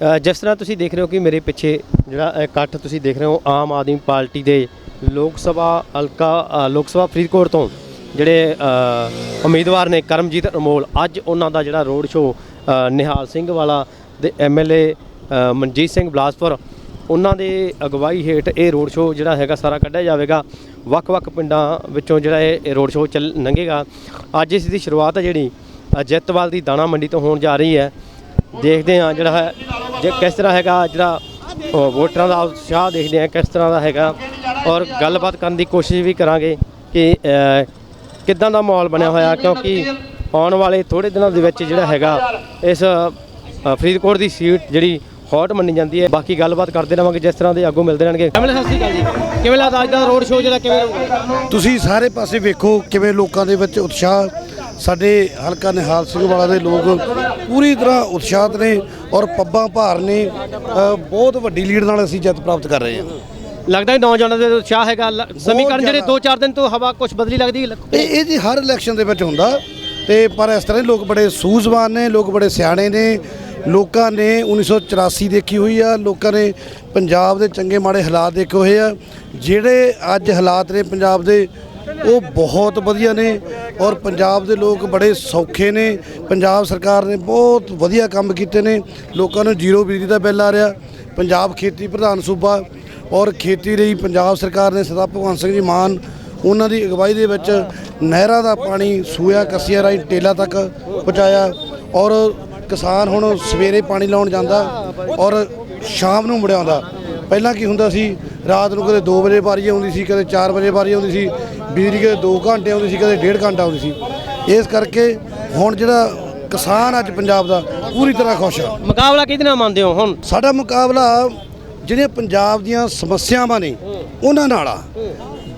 ਜਿਸ ਤਰ੍ਹਾਂ ਤੁਸੀਂ ਦੇਖ ਰਹੇ ਹੋ ਕਿ ਮੇਰੇ ਪਿੱਛੇ ਜਿਹੜਾ ਇਕੱਠ ਤੁਸੀਂ ਦੇਖ ਰਹੇ ਹੋ ਆਮ ਆਦਮੀ ਪਾਰਟੀ ਦੇ ਲੋਕ ਸਭਾ ਹਲਕਾ ਲੋਕ ਸਭਾ ਫਰੀਦਕੋਟ ਤੋਂ ਜਿਹੜੇ ਉਮੀਦਵਾਰ ਨੇ ਕਰਮਜੀਤ ਅਨਮੋਲ ਅੱਜ ਉਹਨਾਂ ਦਾ ਜਿਹੜਾ ਰੋਡ ਸ਼ੋਅ ਨਿਹਾਲ ਸਿੰਘ ਵਾਲਾ ਦੇ ਐਮਐਲਏ ਮਨਜੀਤ ਸਿੰਘ ਬਲਾਸਪੁਰ ਉਹਨਾਂ ਦੇ ਅਗਵਾਈ ਹੇਠ ਇਹ ਰੋਡ ਸ਼ੋਅ ਜਿਹੜਾ ਹੈਗਾ ਸਾਰਾ ਕੱਢਿਆ ਜਾਵੇਗਾ। ਵੱਖ-ਵੱਖ ਪਿੰਡਾਂ ਵਿੱਚੋਂ ਜਿਹੜਾ ਇਹ ਰੋਡ ਸ਼ੋਅ ਚੱਲ ਲੰਘੇਗਾ ਅੱਜ ਇਸ ਦੀ ਸ਼ੁਰੂਆਤ ਹੈ ਜਿਹੜੀ ਅ, ਦੀ ਦਾਣਾ ਮੰਡੀ ਤੋਂ ਹੋਣ ਜਾ ਰਹੀ ਹੈ। ਦੇਖਦੇ ਹਾਂ ਜਿਹੜਾ ਹੈ ਜੇ ਕਿਸ ਤਰ੍ਹਾਂ ਹੈਗਾ ਜਿਹੜਾ ਅ, ਵੋਟਰਾਂ ਦਾ ਉਤਸ਼ਾਹ ਦੇਖਦੇ ਹਾਂ ਕਿਸ ਤਰ੍ਹਾਂ ਦਾ ਹੈਗਾ। ਔਰ ਗੱਲਬਾਤ ਕਰਨ ਦੀ ਕੋਸ਼ਿਸ਼ ਵੀ ਕਰਾਂਗੇ ਕਿ ਕਿੱਦਾਂ ਦਾ ਮਾਹੌਲ ਬਣਿਆ ਹੋਇਆ ਕਿਉਂਕਿ ਆਉਣ ਵਾਲੇ ਥੋੜੇ ਦਿਨਾਂ ਦੇ ਵਿੱਚ ਜਿਹੜਾ ਹੈਗਾ ਇਸ ਫਰੀਦਕੋਟ ਦੀ ਸੀਟ ਜਿਹੜੀ ਹੌਟ ਮੰਨੀ ਜਾਂਦੀ ਹੈ। ਬਾਕੀ ਗੱਲਬਾਤ ਕਰਦੇ ਰਹਾਂਗੇ ਜਿਸ ਤਰ੍ਹਾਂ ਦੇ ਆਗੂ ਮਿਲਦੇ ਰਹਿਣਗੇ। ਕਮਲ ਸਤਿ ਸ਼੍ਰੀ ਅਕਾਲ ਜੀ। ਕਿਵੇਂ ਲੱਗਦਾ ਅੱਜ ਦਾ ਰੋਡ ਸ਼ੋਅ ਜਿਹੜਾ ਕਿਵੇਂ? ਤੁਸੀਂ ਸਾਰੇ ਪਾਸੇ ਵੇਖੋ ਕਿਵੇਂ ਲੋਕਾਂ ਦੇ ਵਿੱਚ ਉਤਸ਼ਾਹ ਸਾਡੇ ਹਲਕਾ ਨਿਹਾਲ ਸਿੰਘ ਵਾਲਾ ਦੇ ਲੋਕ ਪੂਰੀ ਤਰ੍ਹਾਂ ਉਤਸ਼ਾਹਤ ਨੇ ਔਰ ਪੱਬਾਂ ਭਾਰ ਨੇ ਬਹੁਤ ਵੱਡੀ ਲੀਡ ਨਾਲ ਅਸੀਂ ਜਿੱਤ ਪ੍ਰਾਪਤ ਕਰ ਰਹੇ ਹਾਂ। ਲੱਗਦਾ ਹੈ ਨੌਜਵਾਨਾਂ ਦੇ ਉਤਸ਼ਾਹ ਹੈਗਾ। ਸਮੀਕਰਨ ਜਿਹੜੇ ਜ਼ਿਆਦਾ। 2-4 ਦਿਨ ਤੋਂ ਹਵਾ ਕੁਝ ਬਦਲੀ ਲੱਗਦੀ। ਇਹ ਇਹ ਜੀ ਹਰ ਇਲੈਕਸ਼ਨ ਦੇ ਵਿੱਚ ਹੁੰਦਾ। ਤੇ ਪਰ ਇਸ ਤਰ੍ਹਾਂ ਹੀ ਲੋਕ ਬੜੇ ਸੂਝਵਾਨ ਨੇ ਲੋਕ ਬੜੇ ਸਿਆਣੇ ਨੇ। ਲੋਕਾਂ ਨੇ 1984 ਦੇਖੀ ਹੋਈ ਆ। ਲੋਕਾਂ ਨੇ ਪੰਜਾਬ ਦੇ ਚੰਗੇ ਮਾੜੇ ਹਾਲਾਤ ਦੇਖੇ ਹੋਏ ਆ। ਜਿਹੜੇ ਅੱਜ ਹਾਲਾਤ ਨੇ ਪੰਜਾਬ ਦੇ ਉਹ ਬਹੁਤ ਵਧੀਆ ਨੇ ਔਰ ਪੰਜਾਬ ਦੇ ਲੋਕ ਬੜੇ ਸੌਖੇ ਨੇ। ਪੰਜਾਬ ਸਰਕਾਰ ਨੇ ਬਹੁਤ ਵਧੀਆ ਕੰਮ ਕੀਤੇ ਨੇ। ਲੋਕਾਂ ਨੂੰ ਜ਼ੀਰੋ ਬਿਜਲੀ ਦਾ ਬਿੱਲ ਆ ਰਿਹਾ। ਪੰਜਾਬ ਖੇਤੀ ਪ੍ਰਧਾਨ ਸੂਬਾ ਔਰ ਖੇਤੀ ਲਈ ਪੰਜਾਬ ਸਰਕਾਰ ਨੇ ਸਰਦਾਰ ਭਗਵੰਤ ਸਿੰਘ ਜੀ ਮਾਨ ਉਹਨਾਂ ਦੀ ਅਗਵਾਈ ਦੇ ਵਿੱਚ ਨਹਿਰਾਂ ਦਾ ਪਾਣੀ ਸੂਇਆ, ਕੱਸੀਆਂ ਰਾਹੀਂ ਟੇਲਾ ਤੱਕ ਪਹੁੰਚਾਇਆ ਔਰ ਕਿਸਾਨ ਹੁਣ ਸਵੇਰੇ ਪਾਣੀ ਲਾਉਣ ਜਾਂਦਾ ਔਰ ਸ਼ਾਮ ਨੂੰ ਮੁੜਿਆਉਂਦਾ ਪਹਿਲਾਂ ਕੀ ਹੁੰਦਾ ਸੀ ਰਾਤ ਨੂੰ ਕਦੇ 2 ਵਜੇ ਵਾਰੀ ਆਉਂਦੀ ਸੀ ਕਦੇ 4 ਵਜੇ ਵਾਰੀ ਆਉਂਦੀ ਸੀ ਬਿਜਲੀ ਕਦੇ 2 ਘੰਟੇ ਆਉਂਦੀ ਸੀ ਕਦੇ 1.5 ਘੰਟਾ ਆਉਂਦੀ ਸੀ। ਇਸ ਕਰਕੇ ਹੁਣ ਜਿਹੜਾ ਕਿਸਾਨ ਅੱਜ ਪੰਜਾਬ ਦਾ ਪੂਰੀ ਤਰ੍ਹਾਂ ਖੁਸ਼ ਆ। ਮੁਕਾਬਲਾ ਕਿਹਦੇ ਨਾਲ ਮੰਨਦੇ ਹੋ ਹੁਣ? ਸਾਡਾ ਮੁਕਾਬਲਾ ਜਿਹੜੀਆਂ ਪੰਜਾਬ ਦੀਆਂ ਸਮੱਸਿਆਵਾਂ ਨੇ ਉਹਨਾਂ ਨਾਲ ਆ।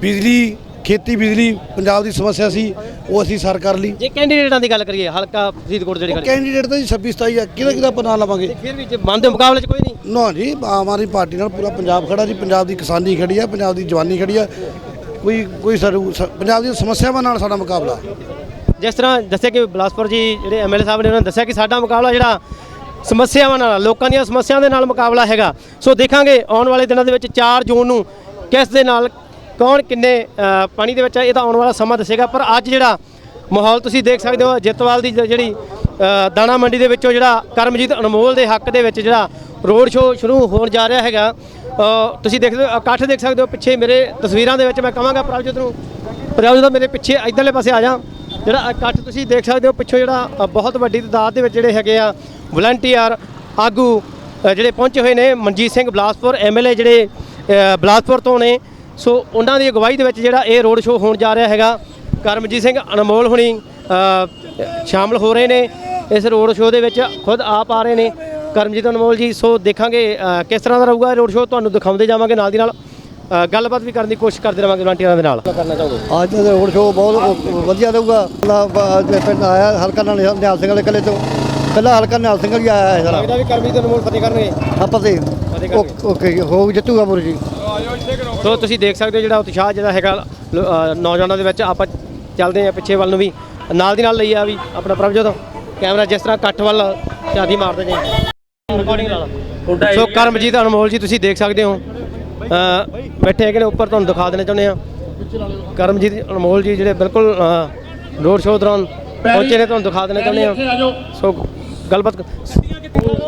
ਬਿਜਲੀ ਖੇਤੀ ਬਿਜਲੀ ਪੰਜਾਬ ਦੀ ਸਮੱਸਿਆ ਸੀ ਉਹ ਅਸੀਂ ਸਰ ਕਰ ਲਈ। ਜੇ ਕੈਂਡੀਡੇਟਾਂ ਦੀ ਗੱਲ ਕਰੀਏ ਹਲਕਾ ਫਰੀਦਕੋਟ ਜਿਹੜੀ ਗੱਲ ਕੈਂਡੀਡੇਟ ਤਾਂ ਜੀ 26 27 ਆ ਕਿਹਦਾ ਕਿਹਦਾ ਆਪਾਂ ਨਾਂ ਲਵਾਂਗੇ? ਫਿਰ ਵੀ ਜੇ ਹੋ ਮੁਕਾਬਲੇ 'ਚ ਕੋਈ ਨਹੀਂ। ਨਾ ਜੀ ਆਮ ਆਦਮੀ ਪਾਰਟੀ ਨਾਲ ਪੂਰਾ ਪੰਜਾਬ ਖੜਾ ਜੀ ਪੰਜਾਬ ਦੀ ਕਿਸਾਨੀ ਖੜੀ ਆ ਪੰਜਾਬ ਦੀ ਜਵਾਨੀ ਖੜੀ ਆ। ਕੋਈ ਕੋਈ ਸਾਡੂ ਸ- ਪੰਜਾਬ ਦੀਆਂ ਸਮੱਸਿਆਵਾਂ ਨਾਲ ਸਾਡਾ ਮੁਕਾਬਲਾ। ਜਿਸ ਤਰ੍ਹਾਂ ਦੱਸਿਆ ਕਿ ਬਲਾਸਪੁਰ ਜੀ ਜਿਹੜੇ ਐਮਐਲਏ ਸਾਹਿਬ ਨੇ ਉਹਨਾਂ ਨੇ ਦੱਸਿਆ ਕਿ ਸਾਡਾ ਮੁਕਾਬਲਾ ਜਿਹੜਾ ਸਮੱਸਿਆਵਾਂ ਨਾਲ ਲੋਕਾਂ ਦੀਆਂ ਸਮੱਸਿਆਵਾਂ ਦੇ ਨਾਲ ਮੁਕਾਬਲਾ ਹੈਗਾ। ਸੋ ਦੇਖਾਂਗੇ ਆਉਣ ਵਾਲੇ ਦਿਨਾਂ ਦੇ ਵਿੱਚ 4 ਜੂਨ ਨੂੰ ਕਿਸ ਦੇ ਨਾਲ ਕੌਣ ਕਿੰਨੇ ਪਾਣੀ ਦੇ ਵਿੱਚ ਹੈ ਇਹ ਤਾਂ ਆਉਣ ਵਾਲਾ ਸਮਾਂ ਦੱਸੇਗਾ। ਪਰ ਅੱਜ ਜਿਹੜਾ ਮਾਹੌਲ ਤੁਸੀਂ ਦੇਖ ਸਕਦੇ ਹੋ ਜਿੱਤਵਾਲ ਦੀ ਜਿਹੜੀ ਦਾਣਾ ਮੰਡੀ ਦੇ ਵਿੱਚੋਂ ਜਿਹੜਾ ਕਰਮਜੀਤ ਅਨਮੋਲ ਦੇ ਹੱਕ ਦੇ ਵਿੱਚ ਜਿਹੜਾ ਰੋਡ ਸ਼ੋਅ ਸ਼ੁਰੂ ਹੋਣ ਜਾ ਰਿਹਾ ਹੈਗਾ। ਤੁਸੀਂ ਦੇਖ ਸਕਦੇ ਹੋ ਇਕੱਠ ਦੇਖ ਸਕਦੇ ਹੋ ਪਿੱਛੇ ਮੇਰੇ ਤਸਵੀਰਾਂ ਦੇ ਵਿੱਚ ਮੈਂ ਕਹਾਂਗਾ ਪ੍ਰਭਜੋਤ ਨੂੰ। ਪ੍ਰਭਜੋਤ ਦਾ ਮੇਰੇ ਪਿੱਛੇ ਇਧਰਲੇ ਪਾਸੇ ਆ ਜਾ। ਜਿਹੜਾ ਇਕੱਠ ਤੁਸੀਂ ਦੇਖ ਸਕਦੇ ਹੋ ਪਿੱਛੋਂ ਜਿਹੜਾ ਬਹੁਤ ਵੱਡੀ ਤਾਦਾਦ ਦੇ ਵਿੱਚ ਜਿਹੜੇ ਹੈਗੇ ਆ ਵਲੰਟੀਅਰ ਆਗੂ ਜਿਹੜੇ ਪਹੁੰਚੇ ਹੋਏ ਨੇ ਮਨਜੀਤ ਸਿੰਘ ਬਲਾਸਪੁਰ ਐਮਐਲਏ ਜਿਹੜੇ ਅ, ਬਲਾਸਪੁਰ ਤੋਂ ਨੇ। ਸੋ ਉਹਨਾਂ ਦੀ ਅਗਵਾਈ ਦੇ ਵਿੱਚ ਜਿਹੜਾ ਇਹ ਰੋਡ ਸ਼ੋਅ ਹੋਣ ਜਾ ਰਿਹਾ ਹੈਗਾ ਕਰਮਜੀਤ ਸਿੰਘ ਅਨਮੋਲ ਹੁਣੀ ਸ਼ਾਮਲ ਹੋ ਰਹੇ ਨੇ। ਇਸ ਰੋਡ ਸ਼ੋਅ ਦੇ ਵਿੱਚ ਖੁਦ ਆਪ ਆ ਰਹੇ ਨੇ ਕਰਮਜੀਤ ਅਨਮੋਲ ਜੀ। ਸੋ ਦੇਖਾਂਗੇ ਕਿਸ ਤਰ੍ਹਾਂ ਦਾ ਰਹੂਗਾ ਰੋਡ ਸ਼ੋਅ ਤੁਹਾਨੂੰ ਦਿਖਾਉਂਦੇ ਜਾਵਾਂਗੇ ਨਾਲ ਦੀ ਨਾਲ। ਗੱਲਬਾਤ ਵੀ ਕਰਨ ਦੀ ਕੋਸ਼ਿਸ਼ ਕਰਦੇ ਰਵਾਂਗੇ ਵਲੰਟੀਅਰਾਂ ਦੇ ਨਾਲ। ਕਰਨਾ ਚਾਹੋਗੇ ਅੱਜ ਦਾ ਰੋਡ ਸ਼ੋਅ ਬਹੁਤ ਵਧੀਆ ਰਹੂਗਾ। ਪਿੰਡ ਆਇਆ ਹਲਕਾ ਨਾਲ ਨਿਹਾਲ ਸਿੰਘ ਵਾਲੇ ਕੱਲੇ ਤੋਂ ਪਹਿਲਾਂ ਹਲਕਾ ਨਿਹਾਲ ਸਿੰਘ ਵੀ ਆਇਆ ਹੈ ਸਾਰਾ। ਲੱਗਦਾ ਵੀ ਕਰਮਜੀਤ ਅਨਮੋਲ ਫਤਿਹ। ਕਰਨਗੇ ਆਪਾਂ ਤੇ। ਓਕੇ ਜੀ, ਹੋ ਜਿੱਤੂਗਾ ਮੁਰ ਜੀ ਸੋ ਤੁਸੀਂ ਦੇਖ ਸਕਦੇ ਹੋ ਜਿਹੜਾ ਉਤਸ਼ਾਹ ਜਿਹੜਾ ਹੈਗਾ ਲੋ- ਅ, ਨੌਜਵਾਨਾਂ ਦੇ ਵਿੱਚ ਆਪਾਂ ਚੱਲਦੇ ਆ ਪਿੱਛੇ ਵੱਲ ਨੂੰ ਵੀ। ਨਾਲ ਦੀ ਨਾਲ ਲਈ ਆ ਵੀ ਆਪਣਾ ਪ੍ਰਭਜੋਤ ਕੈਮਰਾ ਜਿਸ ਤਰ੍ਹਾਂ ਕੱਟ ਵੱਲ ਚਾਦੀ ਮਾਰਦੇ ਜੇ ਰਿਕਾਰਡਿੰਗ ਲਾ ਲਓ। ਸੋ ਕਰਮਜੀਤ ਅਨਮੋਲ ਜੀ ਤੁਸੀਂ ਦੇਖ ਸਕਦੇ ਹੋ। ਅ, ਬੈਠੇ ਹੈਗੇ ਨੇ ਉੱਪਰ ਤੁਹਾਨੂੰ ਦਿਖਾ ਦੇਣਾ ਚਾਹੁੰਦੇ ਆ ਕਰਮਜੀਤ ਅਨਮੋਲ ਜੀ ਜਿਹੜੇ ਬਿਲਕੁਲ ਰੋਡ ਸ਼ੋਅ ਦੌਰਾਨ ਪਹੁੰਚੇ ਨੇ ਤੁਹਾਨੂੰ ਦਿਖਾ ਦੇਣਾ ਚਾਹੁੰਦੇ ਆ ਸੋ ਗੱਲਬਾਤ